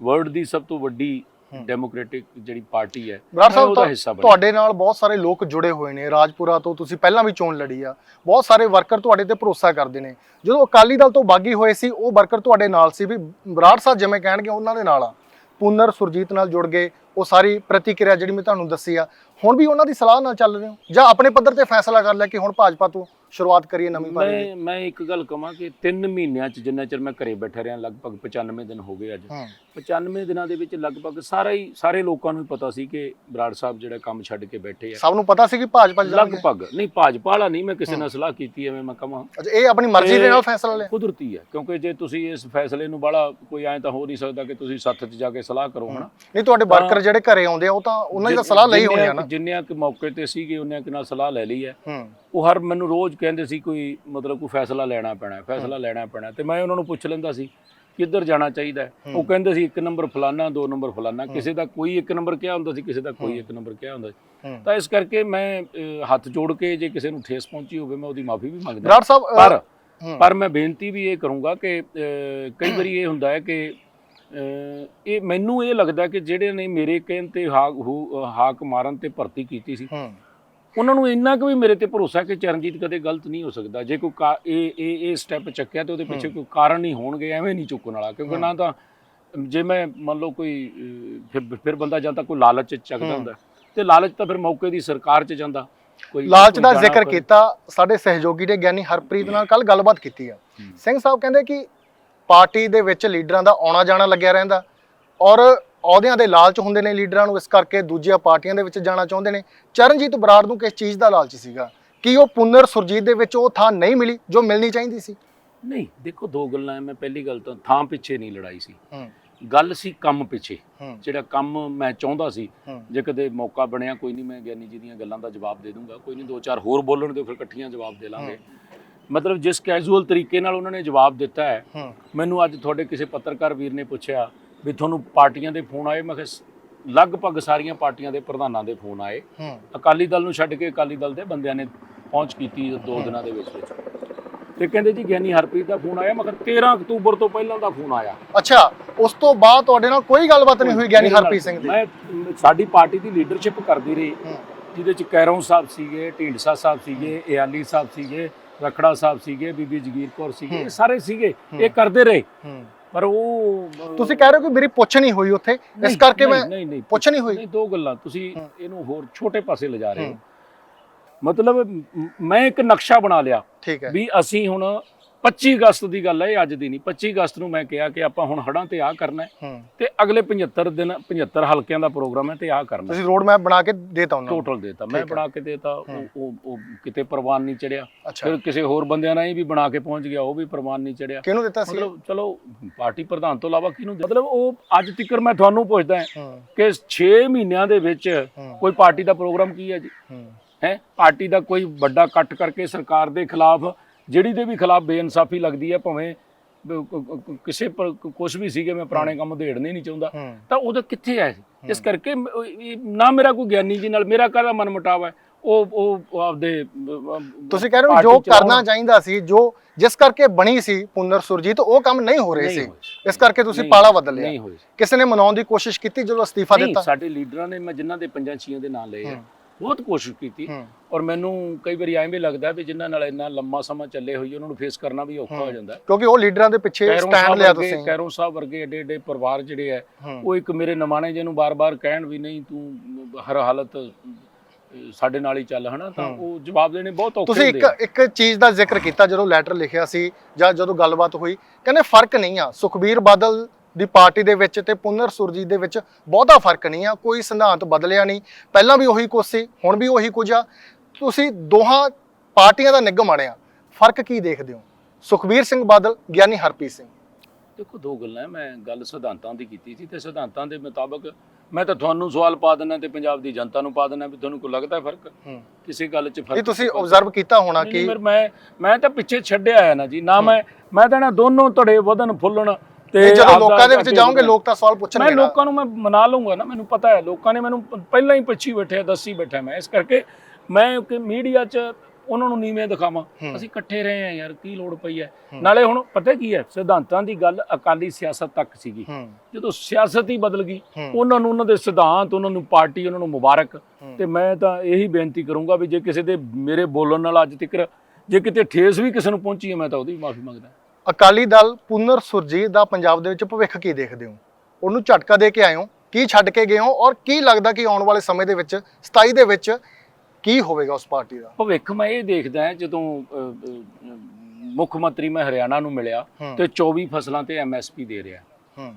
ਵਰਲਡ ਦੀ ਸਭ ਤੋਂ ਵੱਡੀ। ਡੈਮੋਕ੍ਰੈਟਿਕ ਜਿਹੜੀ ਪਾਰਟੀ ਹੈ ਬਰਾੜ ਸਾਹਿਬ ਤੁਹਾਡੇ ਨਾਲ ਬਹੁਤ ਸਾਰੇ ਲੋਕ ਜੁੜੇ ਹੋਏ ਨੇ ਰਾਜਪੁਰਾ ਤੋਂ ਤੁਸੀਂ ਪਹਿਲਾਂ ਵੀ ਚੋਣ ਲੜੀ ਆ ਬਹੁਤ ਸਾਰੇ ਵਰਕਰ ਤੁਹਾਡੇ ਤੇ ਭਰੋਸਾ ਕਰਦੇ ਨੇ ਜਦੋਂ ਅਕਾਲੀ ਦਲ ਤੋਂ ਬਾਗੀ ਹੋਏ ਸੀ ਉਹ ਵਰਕਰ ਤੁਹਾਡੇ ਨਾਲ ਸੀ ਵੀ ਬਰਾੜ ਸਾਹਿਬ ਜਿਵੇਂ ਕਹਿਣਗੇ ਉਹਨਾਂ ਦੇ ਨਾਲ ਆ ਪੁਨਰ ਸੁਰਜੀਤ ਨਾਲ ਜੁੜ ਗਏ ਉਹ ਸਾਰੀ ਪ੍ਰਤੀਕਿਰਿਆ ਜਿਹੜੀ ਮੈਂ ਤੁਹਾਨੂੰ ਦੱਸੀ ਆ, ਹੁਣ ਵੀ ਉਹਨਾਂ ਦੀ ਸਲਾਹ ਨਾਲ ਚੱਲ ਰਹੇ ਹੋ? ਜਾਂ ਆਪਣੇ ਪੱਧਰ ਤੇ ਫੈਸਲਾ ਕਰ ਲਿਆ ਕਿ ਹੁਣ ਭਾਜਪਾ ਤੋਂ ਸ਼ੁਰੂਆਤ ਕਰੀਏ ਨਵੀਂ ਪਾਰੀ ਮੈਂ ਮੈਂ ਇੱਕ ਗੱਲ ਕਹਾਂ ਕਿ 3 ਮਹੀਨਿਆਂ ਚ ਜਿੰਨਾ ਚਿਰ ਮੈਂ ਘਰੇ ਬੈਠਾ ਰਿਹਾ ਲਗਭਗ 95 ਦਿਨ ਹੋ ਗਏ ਅੱਜ। ਹੂੰ। 95 ਦਿਨਾਂ ਦੇ ਵਿੱਚ ਲਗਭਗ ਸਾਰਾ ਹੀ ਸਾਰੇ ਲੋਕਾਂ ਨੂੰ ਹੀ ਪਤਾ ਸੀ ਕਿ ਬਰਾੜ ਸਾਹਿਬ ਜਿਹੜਾ ਕੰਮ ਛੱਡ ਕੇ ਬੈਠੇ ਆ। ਸਭ ਨੂੰ ਪਤਾ ਸੀ ਕਿ ਭਾਜਪਾ ਜਾਣਗੇ। ਲਗਭਗ ਨਹੀਂ ਭਾਜਪਾ ਵਾਲਾ ਨਹੀਂ ਮੈਂ ਕਿਸੇ ਹੂੰ। ਨਾਲ ਸਲਾਹ ਕੀਤੀ ਐਵੇਂ ਮੈਂ ਕਹਾਂ ਅੱਛਾ ਇਹ ਆਪਣੀ ਮਰਜ਼ੀ ਦੇ ਨਾਲ ਫੈਸਲਾ ਲਿਆ ਕੁਦਰਤੀ ਹੈ ਕਿਉਂਕਿ ਜੇ ਤੁਸੀਂ ਇਸ ਫੈਸਲੇ ਨੂੰ ਬੜਾ ਕੋਈ ਐਂ ਤਾਂ ਹੋ ਨਹੀਂ ਸਕਦਾ ਕਿ ਤੁਸੀਂ ਸੱਥ 'ਚ ਜਾ ਕੇ ਸਲਾਹ ਕਰੋ ਹਨਾ? ਨਹੀਂ ਤੁਹਾਡੇ ਵਰਕਰ ਜਿਹੜੇ ਘਰੇ ਆਉਂਦੇ ਆ ਉਹ ਤਾਂ ਉਹਨਾਂ ਦੀ ਤਾਂ ਸਲਾਹ ਲਈ ਹੋਣੀ ਆ ਨਾ। ਜਿੰਨਿਆਂ ਕਿ ਮੌਕੇ ਤੇ ਸੀਗੇ ਉਹਨਿਆਂ ਕਿ ਨਾਲ ਸਲਾਹ ਲੈ ਲਈ ਹੈ। ਹੂੰ। ਉਹ ਹਰ ਮੈਨੂੰ ਰੋਜ਼ ਕਹਿੰਦੇ ਸੀ ਕੋਈ ਮਤਲਬ ਕੋਈ ਫੈਸਲਾ ਲੈਣਾ ਪੈਣਾ ਹੈ, ਫੈਸਲਾ ਲੈਣਾ ਪੈਣਾ। ਤੇ ਮੈਂ ਉਹਨਾਂ ਨੂੰ ਪੁੱਛ ਲੈਂਦਾ ਸੀ ਕਿੱਧਰ ਜਾਣਾ ਚਾਹੀਦਾ। ਉਹ। ਕਹਿੰਦੇ ਸੀ ਇੱਕ ਨੰਬਰ ਫਲਾਨਾ ਦੋ ਨੰਬਰ ਫਲਾਨਾ ਕਿਸੇ ਦਾ ਕੋਈ ਇੱਕ ਨੰਬਰ ਕਿਹਾ ਹੁੰਦਾ ਸੀ ਕਿਸੇ ਦਾ ਕੋਈ। ਇੱਕ ਨੰਬਰ ਕਿਹਾ ਹੁੰਦਾ ਸੀ ਤਾਂ ਇਸ ਕਰਕੇ ਮੈਂ ਹੱਥ ਜੋੜ ਕੇ ਜੇ ਕਿਸੇ ਨੂੰ ਠੇਸ ਪਹੁੰਚੀ ਹੋਵੇ ਮੈਂ ਉਹਦੀ ਮਾਫੀ ਵੀ ਮੰਗਦਾ ਬਰਾੜ ਸਾਹਿਬ ਪਰ ਪਰ ਮੈਂ ਬੇਨਤੀ ਵੀ ਇਹ ਕਰੂੰਗਾ ਕਿ ਕਈ ਵਾਰੀ ਇਹ ਹੁੰਦਾ ਹੈ ਕਿ ਇਹ ਮੈਨੂੰ ਇਹ ਲੱਗਦਾ ਕਿ ਜਿਹੜੇ ਨੇ ਮੇਰੇ ਕਹਿਣ ਤੇ ਹਾਕ ਹਾਕ ਮਾਰਨ ਤੇ ਭਰਤੀ ਕੀਤੀ ਸੀ ਉਹਨਾਂ ਨੂੰ ਇੰਨਾ ਕੁ ਵੀ ਮੇਰੇ ਤੇ ਭਰੋਸਾ ਕਿ ਚਰਨਜੀਤ ਕਦੇ ਗਲਤ ਨਹੀਂ ਹੋ ਸਕਦਾ। ਜੇ ਕੋਈ ਇਹ ਇਹ ਇਹ ਸਟੈਪ ਚੱਕਿਆ ਤੇ ਉਹਦੇ ਪਿੱਛੇ ਕੋਈ ਕਾਰਨ ਨਹੀਂ ਹੋਣਗੇ ਐਵੇਂ ਨਹੀਂ ਚੁੱਕਣ ਵਾਲਾ। ਕਿਉਂਕਿ। ਨਾ ਤਾਂ ਜੇ ਮੈਂ ਮੰਨ ਲਓ ਕੋਈ ਫਿਰ ਫਿਰ ਬੰਦਾ ਜਾਂ ਤਾਂ ਕੋਈ ਲਾਲਚ 'ਚ ਚੱਕਦਾ। ਹੁੰਦਾ। ਤੇ ਲਾਲਚ ਤਾਂ ਫਿਰ ਮੌਕੇ ਦੀ ਸਰਕਾਰ 'ਚ ਜਾਂਦਾ। ਕੋਈ ਲਾਲਚ ਦਾ ਜ਼ਿਕਰ ਕੀਤਾ ਸਾਡੇ ਸਹਿਯੋਗੀ ਨੇ ਗਿਆਨੀ ਹਰਪ੍ਰੀਤ ਨਾਲ ਕੱਲ ਗੱਲਬਾਤ ਕੀਤੀ ਆ। ਸਿੰਘ ਸਾਹਿਬ ਕਹਿੰਦੇ ਕਿ ਪਾਰਟੀ ਦੇ ਵਿੱਚ ਲੀਡਰਾਂ ਦਾ ਆਉਣਾ ਜਾਣਾ ਲੱਗਿਆ ਰਹਿੰਦਾ। ਔਰ ਅਹੁਦਿਆਂ ਦੇ ਲਾਲਚ ਹੁੰਦੇ ਨੇ ਲੀਡਰਾਂ ਨੂੰ ਇਸ ਕਰਕੇ ਦੂਜੀਆਂ ਪਾਰਟੀਆਂ ਦੇ ਵਿੱਚ ਜਾਣਾ ਚਾਹੁੰਦੇ ਨੇ। ਚਰਨਜੀਤ ਬਰਾੜ ਨੂੰ ਕਿਸ ਚੀਜ਼ ਦਾ ਲਾਲਚ ਸੀਗਾ? ਕੀ ਉਹ ਪੁਨਰ ਸੁਰਜੀਤ ਦੇ ਵਿੱਚ ਉਹ ਥਾਂ ਨਹੀਂ ਮਿਲੀ ਜੋ ਮਿਲਣੀ ਚਾਹੀਦੀ ਸੀ? ਨਹੀਂ ਦੇਖੋ ਦੋ ਗੱਲਾਂ ਐ ਮੈਂ ਪਹਿਲੀ ਗੱਲ ਤਾਂ ਥਾਂ ਪਿੱਛੇ ਨਹੀਂ ਲੜਾਈ ਸੀ। ਗੱਲ ਸੀ ਕੰਮ ਪਿੱਛੇ ਜਿਹੜਾ ਕੰਮ ਮੈਂ ਚਾਹੁੰਦਾ ਸੀ ਜੇ ਕਦੇ ਮੌਕਾ ਬਣਿਆ ਕੋਈ ਨਹੀਂ ਮੈਂ ਗਿਆਨੀ ਜੀ ਦੀਆਂ ਗੱਲਾਂ ਦਾ ਜਵਾਬ ਦੇ ਦੂੰਗਾ। ਕੋਈ ਨਹੀਂ ਦੋ ਚਾਰ ਹੋਰ ਬੋਲਣ ਦਿਓ ਫਿਰ ਇਕੱਠੀਆਂ ਜਵਾਬ ਦੇ ਲਾਂਗੇ। ਮਤਲਬ ਜਿਸ ਕੈਜੂਅਲ ਤਰੀਕੇ ਨਾਲ ਉਹਨਾਂ ਨੇ ਜਵਾਬ ਦਿੱਤਾ ਹੂੰ। ਮੈਨੂੰ ਅੱਜ ਤੁਹਾਡੇ ਕਿਸੇ ਪੱਤਰਕਾਰ ਵੀਰ ਨੇ ਪੁੱਛਿਆ ਵੀ ਤੁਹਾਨੂੰ ਪਾਰਟੀਆਂ ਦੇ ਫੋਨ ਆਏ ਮੈਂ ਕਿਹਾ ਲਗਭਗ ਸਾਰੀਆਂ ਪਾਰਟੀਆਂ ਦੇ ਪ੍ਰਧਾਨਾਂ ਦੇ ਫੋਨ ਆਏ। ਅਕਾਲੀ ਦਲ ਨੂੰ ਛੱਡ ਕੇ ਅਕਾਲੀ ਦਲ ਦੇ ਬੰਦਿਆਂ ਨੇ ਪਹੁੰਚ ਕੀਤੀ ਦੋ ਦਿਨਾਂ ਦੇ ਵਿੱਚ ਵਿੱਚ। ਤੇ ਕਹਿੰਦੇ ਜੀ ਗਿਆਨੀ ਹਰਪ੍ਰੀਤ ਦਾ ਫੋਨ ਆਇਆ ਮਗਰ 13 ਅਕਤੂਬਰ ਤੋਂ ਪਹਿਲਾਂ ਦਾ ਫੋਨ ਆਇਆ। ਅੱਛਾ ਉਸ ਤੋਂ ਬਾਅਦ ਤੁਹਾਡੇ ਨਾਲ ਕੋਈ ਗੱਲਬਾਤ ਨਹੀਂ ਹੋਈ ਗਿਆਨੀ ਹਰਪ੍ਰੀਤ ਸਿੰਘ ਦੀ? ਮੈਂ ਸਾਡੀ ਪਾਰਟੀ ਦੀ ਲੀਡਰਸ਼ਿਪ ਕਰਦੀ ਰਹੀ। ਜਿਹਦੇ ਚ ਕੈਰੋਂ ਸਾਹਿਬ ਸੀਗੇ ਢੀਂਡਸਾ ਸਾਹਿਬ ਸੀਗੇ ਇਆਲੀ ਸਾਹਿਬ ਸੀਗੇ ਰਖੜਾ ਸਾਹਿਬ ਸੀਗੇ ਬੀਬੀ ਜਗੀਰ ਕੌਰ ਸੀਗੇ ਇਹ। ਸਾਰੇ ਸੀਗੇ। ਇਹ ਕਰਦੇ ਰਹੇ। ਪਰ ਉਹ ਤੁਸੀਂ ਕਹਿ ਰਹੇ ਹੋ ਕਿ ਮੇਰੀ ਪੁੱਛ ਨਹੀਂ ਹੋਈ ਉੱਥੇ। ਇਸ ਕਰਕੇ ਮੈਂ ਨਹੀਂ ਨਹੀਂ ਪੁੱਛ ਨਹੀਂ ਹੋਈ। ਨਹੀਂ ਦੋ ਗੱਲਾਂ। ਤੁਸੀਂ। ਇਹਨੂੰ ਹੋਰ ਛੋਟੇ ਪਾਸੇ ਲਿਜਾ ਰਹੇ ਹੋ। ਮਤਲਬ ਮ- ਇੱਕ ਨਕਸ਼ਾ ਬਣਾ ਲਿਆ ਵੀ ਅਸੀਂ ਹੁਣ 25 ਅਗਸਤ ਦੀ ਗੱਲ ਹੈ ਇਹ ਅੱਜ ਦੀ ਨਹੀਂ। 25 ਅਗਸਤ ਨੂੰ ਮੈਂ ਕਿਹਾ ਕਿ ਆਪਾਂ ਹੁਣ ਹੜਾਂ ਤੇ ਆ ਕਰਨਾ ਹੈ ਤੇ ਅਗਲੇ 75 ਦਿਨ 75 ਹਲਕਿਆਂ ਦਾ ਪ੍ਰੋਗਰਾਮ ਹੈ ਤੇ ਆ ਕਰਨਾ। ਤੁਸੀਂ ਰੋਡ ਮੈਪ ਬਣਾ ਕੇ ਦੇਤਾ ਉਹਨਾਂ ਨੂੰ? ਟੋਟਲ ਦੇਤਾ। ਮੈਂ। ਬਣਾ ਕੇ ਦੇਤਾ ਉਹ। ਉਹ ਕਿਤੇ ਪ੍ਰਵਾਨ ਨਹੀਂ ਚੜਿਆ ਫਿਰ ਕਿਸੇ ਹੋਰ ਬੰਦਿਆਂ ਨਾਲ ਵੀ ਬਣਾ ਕੇ ਪਹੁੰਚ ਗਿਆ ਉਹ ਵੀ ਪ੍ਰਵਾਨ ਨਹੀਂ ਚੜਿਆ ਕਿਹਨੂੰ ਦਿੱਤਾ ਸੀ? ਮਤਲਬ ਚਲੋ ਪਾਰਟੀ ਪ੍ਰਧਾਨ ਤੋਂ ਇਲਾਵਾ ਕਿਹਨੂੰ ਮਤਲਬ ਉਹ ਅੱਜ ਤੱਕ ਮੈਂ ਤੁਹਾਨੂੰ ਪੁੱਛਦਾ ਕਿ 6 ਮਹੀਨਿਆਂ ਦੇ ਵਿੱਚ ਕੋਈ ਪਾਰਟੀ ਦਾ ਪ੍ਰੋਗਰਾਮ ਕੀ ਹੈ ਜੀ? ਹੈ। ਪਾਰਟੀ ਦਾ ਕੋਈ ਵੱਡਾ ਕੱਟ ਕਰਕੇ ਸਰਕਾਰ ਦੇ ਖਿਲਾਫ ਜਿਹੜੀ ਦੇ ਵੀ ਖਿਲਾਫ ਬੇਇਨਸਾਫੀ ਲੱਗਦੀ ਹੈ ਭਾਵੇਂ ਕਿਸੇ ਪਰ ਕੁਝ ਵੀ ਸੀਗੇ ਮੈਂ ਪੁਰਾਣੇ ਕੰਮ ਦੇੜਨੇ ਨਹੀਂ ਚਾਹੁੰਦਾ। ਤਾਂ ਉਹਦਾ ਕਿੱਥੇ ਹੈ ਇਸ ਕਰਕੇ ਨਾ ਮੇਰਾ ਕੋਈ ਗਿਆਨੀ ਜੀ ਨਾਲ ਮੇਰਾ ਕਾਹਦਾ ਮਨ ਮੁਟਾਵ ਹੈ? ਉਹ ਉਹ ਆਪਦੇ ਤੁਸੀਂ ਕਹਿ ਰਹੇ ਹੋ ਜੋ। ਕਰਨਾ ਚਾਹੀਦਾ ਸੀ ਜੋ ਜਿਸ ਕਰਕੇ ਬਣੀ ਸੀ ਪੁਨਰ ਸੁਰਜੀਤ ਉਹ ਕੰਮ ਨਹੀਂ ਹੋ ਰਹੇ ਸੀ। ਇਸ ਕਰਕੇ ਤੁਸੀਂ ਪਾਲਾ ਬਦਲ ਲਿਆ। ਕਿਸੇ ਨੇ ਮਨਾਉਣ ਦੀ ਕੋਸ਼ਿਸ਼ ਕੀਤੀ ਜਦੋਂ ਅਸਤੀਫਾ ਦਿੱਤਾ? ਸਾਡੇ ਲੀਡਰਾਂ ਨੇ ਮੈਂ ਜਿਨ੍ਹਾਂ ਦੇ ਪੰਜਾਂ ਛੀਆਂ ਦੇ ਨਾਂ ਲਏ ਆ। ਬਹੁਤ ਕੋਸ਼ਿਸ਼ ਕੀਤੀ ਔਰ ਮੈਨੂੰ ਕਈ ਵਾਰੀ ਐਵੇਂ ਲੱਗਦਾ ਵੀ ਜਿਨ੍ਹਾਂ ਨਾਲ ਇੰਨਾ ਲੰਮਾ ਸਮਾਂ ਚੱਲੇ ਹੋਈ ਉਹਨਾਂ ਨੂੰ ਫੇਸ ਕਰਨਾ ਵੀ ਔਖਾ ਹੋ। ਜਾਂਦਾ। ਕਿਉਂਕਿ ਉਹ ਲੀਡਰਾਂ ਦੇ ਪਿੱਛੇ ਸਟੈਂਡ ਲਿਆ ਤੁਸੀਂ ਕੈਰੋਂ ਸਾਹਿਬ ਵਰਗੇ ਏਡੇ ਏਡੇ ਪਰਿਵਾਰ ਜਿਹੜੇ ਹੂੰ ਉਹ ਇੱਕ ਮੇਰੇ ਨਮਾਣੇ ਜਿਹਨੂੰ ਬਾਰ-ਬਾਰ ਕਹਿਣ ਵੀ ਨਹੀਂ ਤੂੰ ਹਰ ਹਾਲਤ ਸਾਡੇ ਨਾਲ ਹੀ ਚੱਲ ਹਨਾ ਤਾਂ। ਉਹ ਜਵਾਬ ਦੇਣੇ ਬਹੁਤ ਔਖੇ ਤੁਸੀਂ ਇੱਕ। ਇੱਕ ਚੀਜ਼ ਦਾ ਜ਼ਿਕਰ ਕੀਤਾ ਜਦੋਂ ਲੈਟਰ ਲਿਖਿਆ ਸੀ ਜਾਂ ਜਦੋਂ ਗੱਲਬਾਤ ਹੋਈ ਕਹਿੰਦੇ ਫ਼ਰਕ ਨਹੀਂ ਆ ਸੁਖਬੀਰ ਬਾਦਲ ਦੀ ਪਾਰਟੀ ਦੇ ਵਿੱਚ ਤੇ ਪੁਨਰ ਸੁਰਜੀਤ ਦੇ ਵਿੱਚ ਬਹੁਤਾ ਫ਼ਰਕ ਨਹੀਂ ਆ ਕੋਈ ਸਿਧਾਂਤ ਬਦਲਿਆ ਨਹੀਂ। ਪਹਿਲਾਂ ਵੀ ਉਹੀ ਕੁਝ ਸੀ ਹੁਣ ਵੀ ਉਹੀ ਕੁਝ ਆ। ਤੁਸੀਂ ਦੋਹਾਂ ਪਾਰਟੀਆਂ ਦਾ ਨਿਗਮ ਆੜਿਆ ਫ਼ਰਕ ਕੀ ਦੇਖਦੇ ਹੋ? ਸੁਖਬੀਰ ਸਿੰਘ ਬਾਦਲ ਗਿਆਨੀ ਹਰਪ੍ਰੀਤ ਸਿੰਘ। ਦੇਖੋ ਦੋ ਗੱਲਾਂ। ਮੈਂ ਗੱਲ ਸਿਧਾਂਤਾਂ ਦੀ ਕੀਤੀ ਸੀ ਤੇ ਸਿਧਾਂਤਾਂ ਦੇ ਮੁਤਾਬਕ ਮੈਂ ਤਾਂ ਤੁਹਾਨੂੰ ਸਵਾਲ ਪਾ ਦਿੰਦਾ ਤੇ ਪੰਜਾਬ ਦੀ ਜਨਤਾ ਨੂੰ ਪਾ ਦਿੰਦਾ ਵੀ ਤੁਹਾਨੂੰ ਕੋਈ ਲੱਗਦਾ ਫ਼ਰਕ? ਕਿਸੇ ਗੱਲ 'ਚ ਫ਼ਰਕ ਇਹ ਤੁਸੀਂ ਆਬਜ਼ਰਵ ਕੀਤਾ ਹੋਣਾ ਕਿ ਮੈਂ ਮੈਂ ਤਾਂ ਪਿੱਛੇ ਛੱਡਿਆ ਹੈ ਨਾ ਜੀ। ਨਾ ਮੈਂ ਮੈਂ ਤਾਂ ਨਾ ਦੋਨੋਂ ਧੜੇ ਵਧਨ ਫੁੱਲਣ ਤੇ ਜਦੋਂ ਲੋਕਾਂ ਦੇ ਵਿੱਚ ਜਾਓਗੇ। ਲੋਕ ਤਾਂ ਸਵਾਲ ਮੈਂ ਪੁੱਛਣਗੇ ਨਾ ਲੋਕਾਂ ਨੂੰ ਮੈਂ ਮਨਾ ਲਊਂਗਾ ਨਾ ਮੈਨੂੰ ਪਤਾ ਹੈ ਲੋਕਾਂ ਨੇ ਮੈਨੂੰ ਪਹਿਲਾਂ ਹੀ ਪੁੱਛੀ ਬੈਠੇ ਦੱਸੀ ਬੈਠਾ ਮੈਂ ਇਸ ਕਰਕੇ ਮੈਂ ਕਿ ਮੀਡੀਆ 'ਚ ਉਹਨਾਂ ਨੂੰ ਨੀਵੇਂ ਦਿਖਾਵਾਂ। ਅਸੀਂ ਇਕੱਠੇ ਰਹੇ ਆ ਯਾਰ ਕੀ ਲੋੜ ਪਈ ਹੈ। ਨਾਲੇ ਹੁਣ ਪਤਾ ਕੀ ਹੈ ਸਿਧਾਂਤਾਂ ਦੀ ਗੱਲ ਅਕਾਲੀ ਸਿਆਸਤ ਤੱਕ ਸੀਗੀ ਜਦੋਂ ਸਿਆਸਤ ਹੀ ਬਦਲ ਗਈ ਉਹਨਾਂ ਨੂੰ ਉਹਨਾਂ ਦੇ ਸਿਧਾਂਤ ਉਹਨਾਂ ਨੂੰ ਪਾਰਟੀ ਉਹਨਾਂ ਨੂੰ ਮੁਬਾਰਕ। ਤੇ ਮੈਂ ਤਾਂ ਇਹੀ ਬੇਨਤੀ ਕਰੂੰਗਾ ਵੀ ਜੇ ਕਿਸੇ ਦੇ ਮੇਰੇ ਬੋਲਣ ਨਾਲ ਅੱਜ ਤੱਕ ਜੇ ਕਿਤੇ ਠੇਸ ਵੀ ਕਿਸੇ ਨੂੰ ਪਹੁੰਚੀ ਹੈ ਮੈਂ ਤਾਂ ਉਹਦੀ ਮਾਫੀ ਮੰਗਦਾ ਅਕਾਲੀ ਦਲ ਪੁਨਰ ਸੁਰਜੀਤ ਦਾ ਪੰਜਾਬ ਦੇ ਵਿੱਚ ਭਵਿੱਖ ਕੀ ਦੇਖਦੇ ਹੋ? ਉਹਨੂੰ ਝਟਕਾ ਦੇ ਕੇ ਆਏ ਹੋ ਕੀ ਛੱਡ ਕੇ ਗਏ ਹੋ ਔਰ ਕੀ ਲੱਗਦਾ ਕਿ ਆਉਣ ਵਾਲੇ ਸਮੇਂ ਦੇ ਵਿੱਚ 27 ਦੇ ਵਿੱਚ ਕੀ ਹੋਵੇਗਾ ਉਸ ਪਾਰਟੀ ਦਾ? ਭਵਿੱਖ ਮੈਂ ਇਹ ਦੇਖਦਾ ਹਾਂ ਜਦੋਂ ਮੁੱਖ ਮੰਤਰੀ ਮੈਂ ਹਰਿਆਣਾ ਨੂੰ ਮਿਲਿਆ ਤੇ 24 ਫਸਲਾਂ ਤੇ ਐਮਐਸਪੀ ਦੇ ਰਿਹਾ। ਹੂੰ।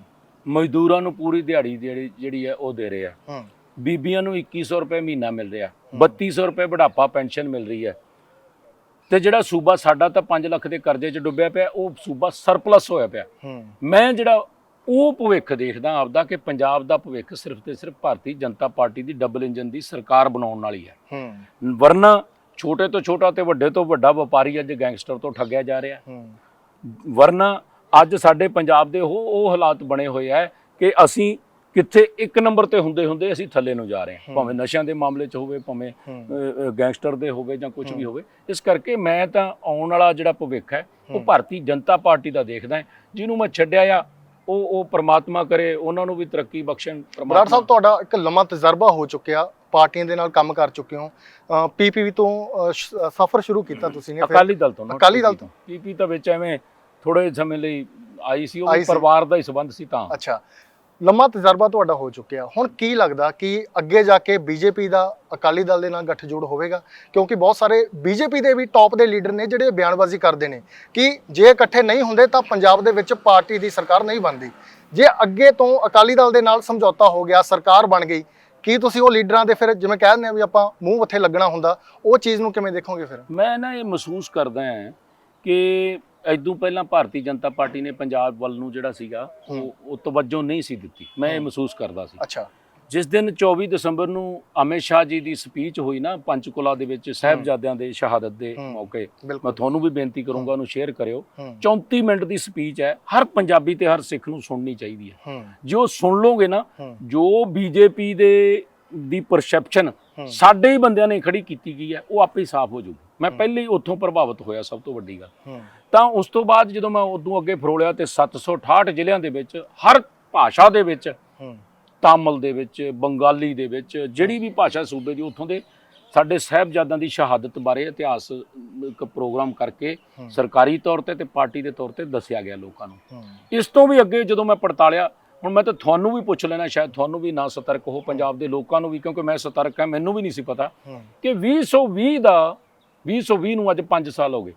ਮਜ਼ਦੂਰਾਂ ਨੂੰ ਪੂਰੀ ਦਿਹਾੜੀ ਜਿਹੜੀ ਹੈ ਉਹ ਦੇ ਰਿਹਾ। ਹੂੰ। ਬੀਬੀਆਂ ਨੂੰ 2100 ਰੁਪਏ ਮਹੀਨਾ ਮਿਲ ਰਿਹਾ। 3200 ਰੁਪਏ ਬੁਢਾਪਾ ਪੈਨਸ਼ਨ ਮਿਲ ਰਹੀ ਹੈ। ਤੇ ਜਿਹੜਾ ਸੂਬਾ ਸਾਡਾ ਤਾਂ 5 ਲੱਖ ਦੇ ਕਰਜ਼ੇ 'ਚ ਡੁੱਬਿਆ ਪਿਆ ਉਹ ਸੂਬਾ ਸਰਪਲਸ ਹੋਇਆ ਪਿਆ। ਮੈਂ ਜਿਹੜਾ ਉਹ ਭਵਿੱਖ ਦੇਖਦਾ ਆਪਦਾ ਕਿ ਪੰਜਾਬ ਦਾ ਭਵਿੱਖ ਸਿਰਫ ਤੇ ਸਿਰਫ ਭਾਰਤੀ ਜਨਤਾ ਪਾਰਟੀ ਦੀ ਡਬਲ ਇੰਜਨ ਦੀ ਸਰਕਾਰ ਬਣਾਉਣ ਵਾਲੀ ਹੈ। ਵਰਨਾ ਛੋਟੇ ਤੋਂ ਛੋਟਾ ਤੇ ਵੱਡੇ ਤੋਂ ਵੱਡਾ ਵਪਾਰੀ ਅੱਜ ਗੈਂਗਸਟਰ ਤੋਂ ਠੱਗਿਆ ਜਾ ਰਿਹਾ। ਵਰਨਾ ਅੱਜ ਸਾਡੇ ਪੰਜਾਬ ਦੇ ਉਹ ਉਹ ਹਾਲਾਤ ਬਣੇ ਹੋਏ ਆ ਕਿ ਅਸੀਂ ਕਿੱਥੇ ਇੱਕ ਨੰਬਰ ਤੇ ਹੁੰਦੇ ਹੁੰਦੇ ਅਸੀਂ ਥੱਲੇ ਨੂੰ ਜਾ ਰਹੇ ਹਾਂ। ਭਾਵੇਂ ਨਸ਼ਿਆਂ ਦੇ ਮਾਮਲੇ 'ਚ ਹੋਵੇ ਭਾਵੇਂ ਗੈਂਗਸਟਰ ਦੇ ਹੋਵੇ ਜਾਂ ਕੁਝ ਵੀ। ਹੋਵੇ। ਇਸ ਕਰਕੇ ਮੈਂ ਤਾਂ ਆਉਣ ਵਾਲਾ ਜਿਹੜਾ ਭਵਿੱਖ ਹੈ ਉਹ। ਭਾਰਤੀ ਜਨਤਾ ਪਾਰਟੀ ਦਾ ਦੇਖਦਾ ਹਾਂ। ਜਿਹਨੂੰ ਮੈਂ ਛੱਡਿਆ ਆ ਉਹ ਉਹ ਪ੍ਰਮਾਤਮਾ ਕਰੇ ਉਹਨਾਂ ਨੂੰ ਵੀ ਤਰੱਕੀ ਬਖਸ਼ਣ ਬਰਾੜ ਸਾਹਿਬ ਤੁਹਾਡਾ ਇੱਕ ਲੰਮਾ ਤਜਰਬਾ ਹੋ ਚੁੱਕਿਆ ਪਾਰਟੀਆਂ ਦੇ ਨਾਲ ਕੰਮ ਕਰ ਚੁੱਕੇ ਹੋ। ਪੀਪੀਵੀ ਤੋਂ ਸਫ਼ਰ ਸ਼ੁਰੂ ਕੀਤਾ ਤੁਸੀਂ ਨੇ ਅਕਾਲੀ ਦਲ ਤੋਂ ਅਕਾਲੀ ਦਲ PP ਪੀਪੀ ਤਾਂ। ਵਿੱਚ ਐਵੇਂ ਥੋੜੇ ਸਮੇਂ ਲਈ ਆਈ ਸੀ ਉਹ। ਪਰਿਵਾਰ ਦਾ ਹੀ ਸੰਬੰਧ ਸੀ ਤਾਂ। ਅੱਛਾ। ਲੰਮਾ ਤਜਰਬਾ ਤੁਹਾਡਾ ਹੋ ਚੁੱਕਿਆ। ਹੁਣ ਕੀ ਲੱਗਦਾ ਕਿ ਅੱਗੇ ਜਾ ਕੇ ਬੀਜੇਪੀ ਦਾ ਅਕਾਲੀ ਦਲ ਦੇ ਨਾਲ ਗੱਠਜੋੜ ਹੋਵੇਗਾ? ਕਿਉਂਕਿ ਬਹੁਤ ਸਾਰੇ ਬੀਜੇਪੀ ਦੇ ਵੀ ਟੌਪ ਦੇ ਲੀਡਰ ਨੇ ਜਿਹੜੇ ਬਿਆਨਬਾਜ਼ੀ ਕਰਦੇ ਨੇ ਕਿ ਜੇ ਇਕੱਠੇ ਨਹੀਂ ਹੁੰਦੇ ਤਾਂ ਪੰਜਾਬ ਦੇ ਵਿੱਚ ਪਾਰਟੀ ਦੀ ਸਰਕਾਰ ਨਹੀਂ ਬਣਦੀ। ਜੇ ਅੱਗੇ ਤੋਂ ਅਕਾਲੀ ਦਲ ਦੇ ਨਾਲ ਸਮਝੌਤਾ ਹੋ ਗਿਆ, ਸਰਕਾਰ ਬਣ ਗਈ, ਕੀ ਤੁਸੀਂ ਉਹ ਲੀਡਰਾਂ ਦੇ ਫਿਰ ਜਿਵੇਂ ਕਹਿ ਦਿੰਦੇ ਆ ਵੀ ਆਪਾਂ ਮੂੰਹ ਮੱਥੇ ਲੱਗਣਾ ਹੁੰਦਾ, ਉਹ ਚੀਜ਼ ਨੂੰ ਕਿਵੇਂ ਦੇਖੋਗੇ ਫਿਰ? ਮੈਂ ਨਾ ਇਹ ਮਹਿਸੂਸ ਕਰਦਾ ਹਾਂ ਕਿ ਐਦੋਂ ਪਹਿਲਾਂ ਭਾਰਤੀ ਜਨਤਾ ਪਾਰਟੀ ਨੇ ਪੰਜਾਬ ਵੱਲ ਨੂੰ ਜਿਹੜਾ ਸੀਗਾ। ਉਹ ਉਹ ਤਵੱਜੋ ਨਹੀਂ ਸੀ ਦਿੱਤੀ। ਮੈਂ ਇਹ। ਮਹਿਸੂਸ ਕਰਦਾ ਸੀ। ਅੱਛਾ। ਜਿਸ ਦਿਨ 24 ਦਸੰਬਰ ਨੂੰ ਅਮਿਤ ਸ਼ਾਹ ਜੀ ਦੀ ਸਪੀਚ ਹੋਈ ਨਾ ਪੰਚਕੁਲਾ ਦੇ ਵਿੱਚ ਸਾਹਿਬਜ਼ਾਦਿਆਂ ਦੇ ਸ਼ਹਾਦਤ ਦੇ। ਮੌਕੇ ਮੈਂ ਤੁਹਾਨੂੰ ਵੀ ਬੇਨਤੀ ਕਰੂੰਗਾ ਉਹਨੂੰ ਸ਼ੇਅਰ ਕਰਿਓ। ਹੂੰ। 34 ਮਿੰਟ ਦੀ ਸਪੀਚ ਹੈ ਹਰ ਪੰਜਾਬੀ ਤੇ ਹਰ ਸਿੱਖ ਨੂੰ ਸੁਣਨੀ ਚਾਹੀਦੀ ਹੈ। ਜੇ ਸੁਣ ਲੋਗੇ ਨਾ ਜੋ ਬੀਜੇਪੀ ਦੇ ਦੀ ਪਰਸੈਪਸ਼ਨ। ਸਾਡੇ ਹੀ ਬੰਦਿਆਂ ਨੇ ਖੜੀ ਕੀਤੀ ਗਈ ਹੈ ਉਹ ਆਪੇ ਹੀ ਸਾਫ਼ ਹੋ ਜਾਊਗੀ। ਮੈਂ। ਪਹਿਲੇ ਹੀ ਉੱਥੋਂ ਪ੍ਰਭਾਵਿਤ ਹੋਇਆ ਸਭ ਤੋਂ ਵੱਡੀ ਗੱਲ। ਤਾਂ ਉਸ ਤੋਂ ਬਾਅਦ ਜਦੋਂ ਮੈਂ ਉਦੋਂ ਅੱਗੇ ਫਰੋਲਿਆ ਤੇ 768 ਜ਼ਿਲ੍ਹਿਆਂ ਦੇ ਵਿੱਚ ਹਰ ਭਾਸ਼ਾ ਦੇ ਵਿੱਚ ਤਾਮਿਲ ਦੇ ਵਿੱਚ ਬੰਗਾਲੀ ਦੇ ਵਿੱਚ ਜਿਹੜੀ ਵੀ ਭਾਸ਼ਾ ਸੂਬੇ ਦੀ ਉੱਥੋਂ ਦੇ ਸਾਡੇ ਸਾਹਿਬਜ਼ਾਦਿਆਂ ਦੀ ਸ਼ਹਾਦਤ ਬਾਰੇ ਇਤਿਹਾਸ ਇੱਕ ਪ੍ਰੋਗਰਾਮ ਕਰਕੇ। ਸਰਕਾਰੀ ਤੌਰ ਤੇ ਤੇ ਪਾਰਟੀ ਦੇ ਤੌਰ ਤੇ ਦੱਸਿਆ ਗਿਆ ਲੋਕਾਂ ਨੂੰ। ਇਸ ਤੋਂ ਵੀ ਅੱਗੇ ਜਦੋਂ ਮੈਂ ਪੜਤਾਲਿਆ ਹੁਣ ਮੈਂ ਤਾਂ ਤੁਹਾਨੂੰ ਵੀ ਪੁੱਛ ਲੈਣਾ ਸ਼ਾਇਦ ਤੁਹਾਨੂੰ ਵੀ ਨਾ ਸਤਰਕ ਹੋ ਪੰਜਾਬ ਦੇ ਲੋਕਾਂ ਨੂੰ ਵੀ ਕਿਉਂਕਿ ਮੈਂ ਸਤਰਕ ਹਾਂ ਮੈਨੂੰ ਵੀ ਨਹੀਂ ਸੀ ਪਤਾ ਕਿ 2020 ਦਾ 2020 ਨੂੰ ਅੱਜ 5 ਸਾਲ ਹੋ ਗਏ।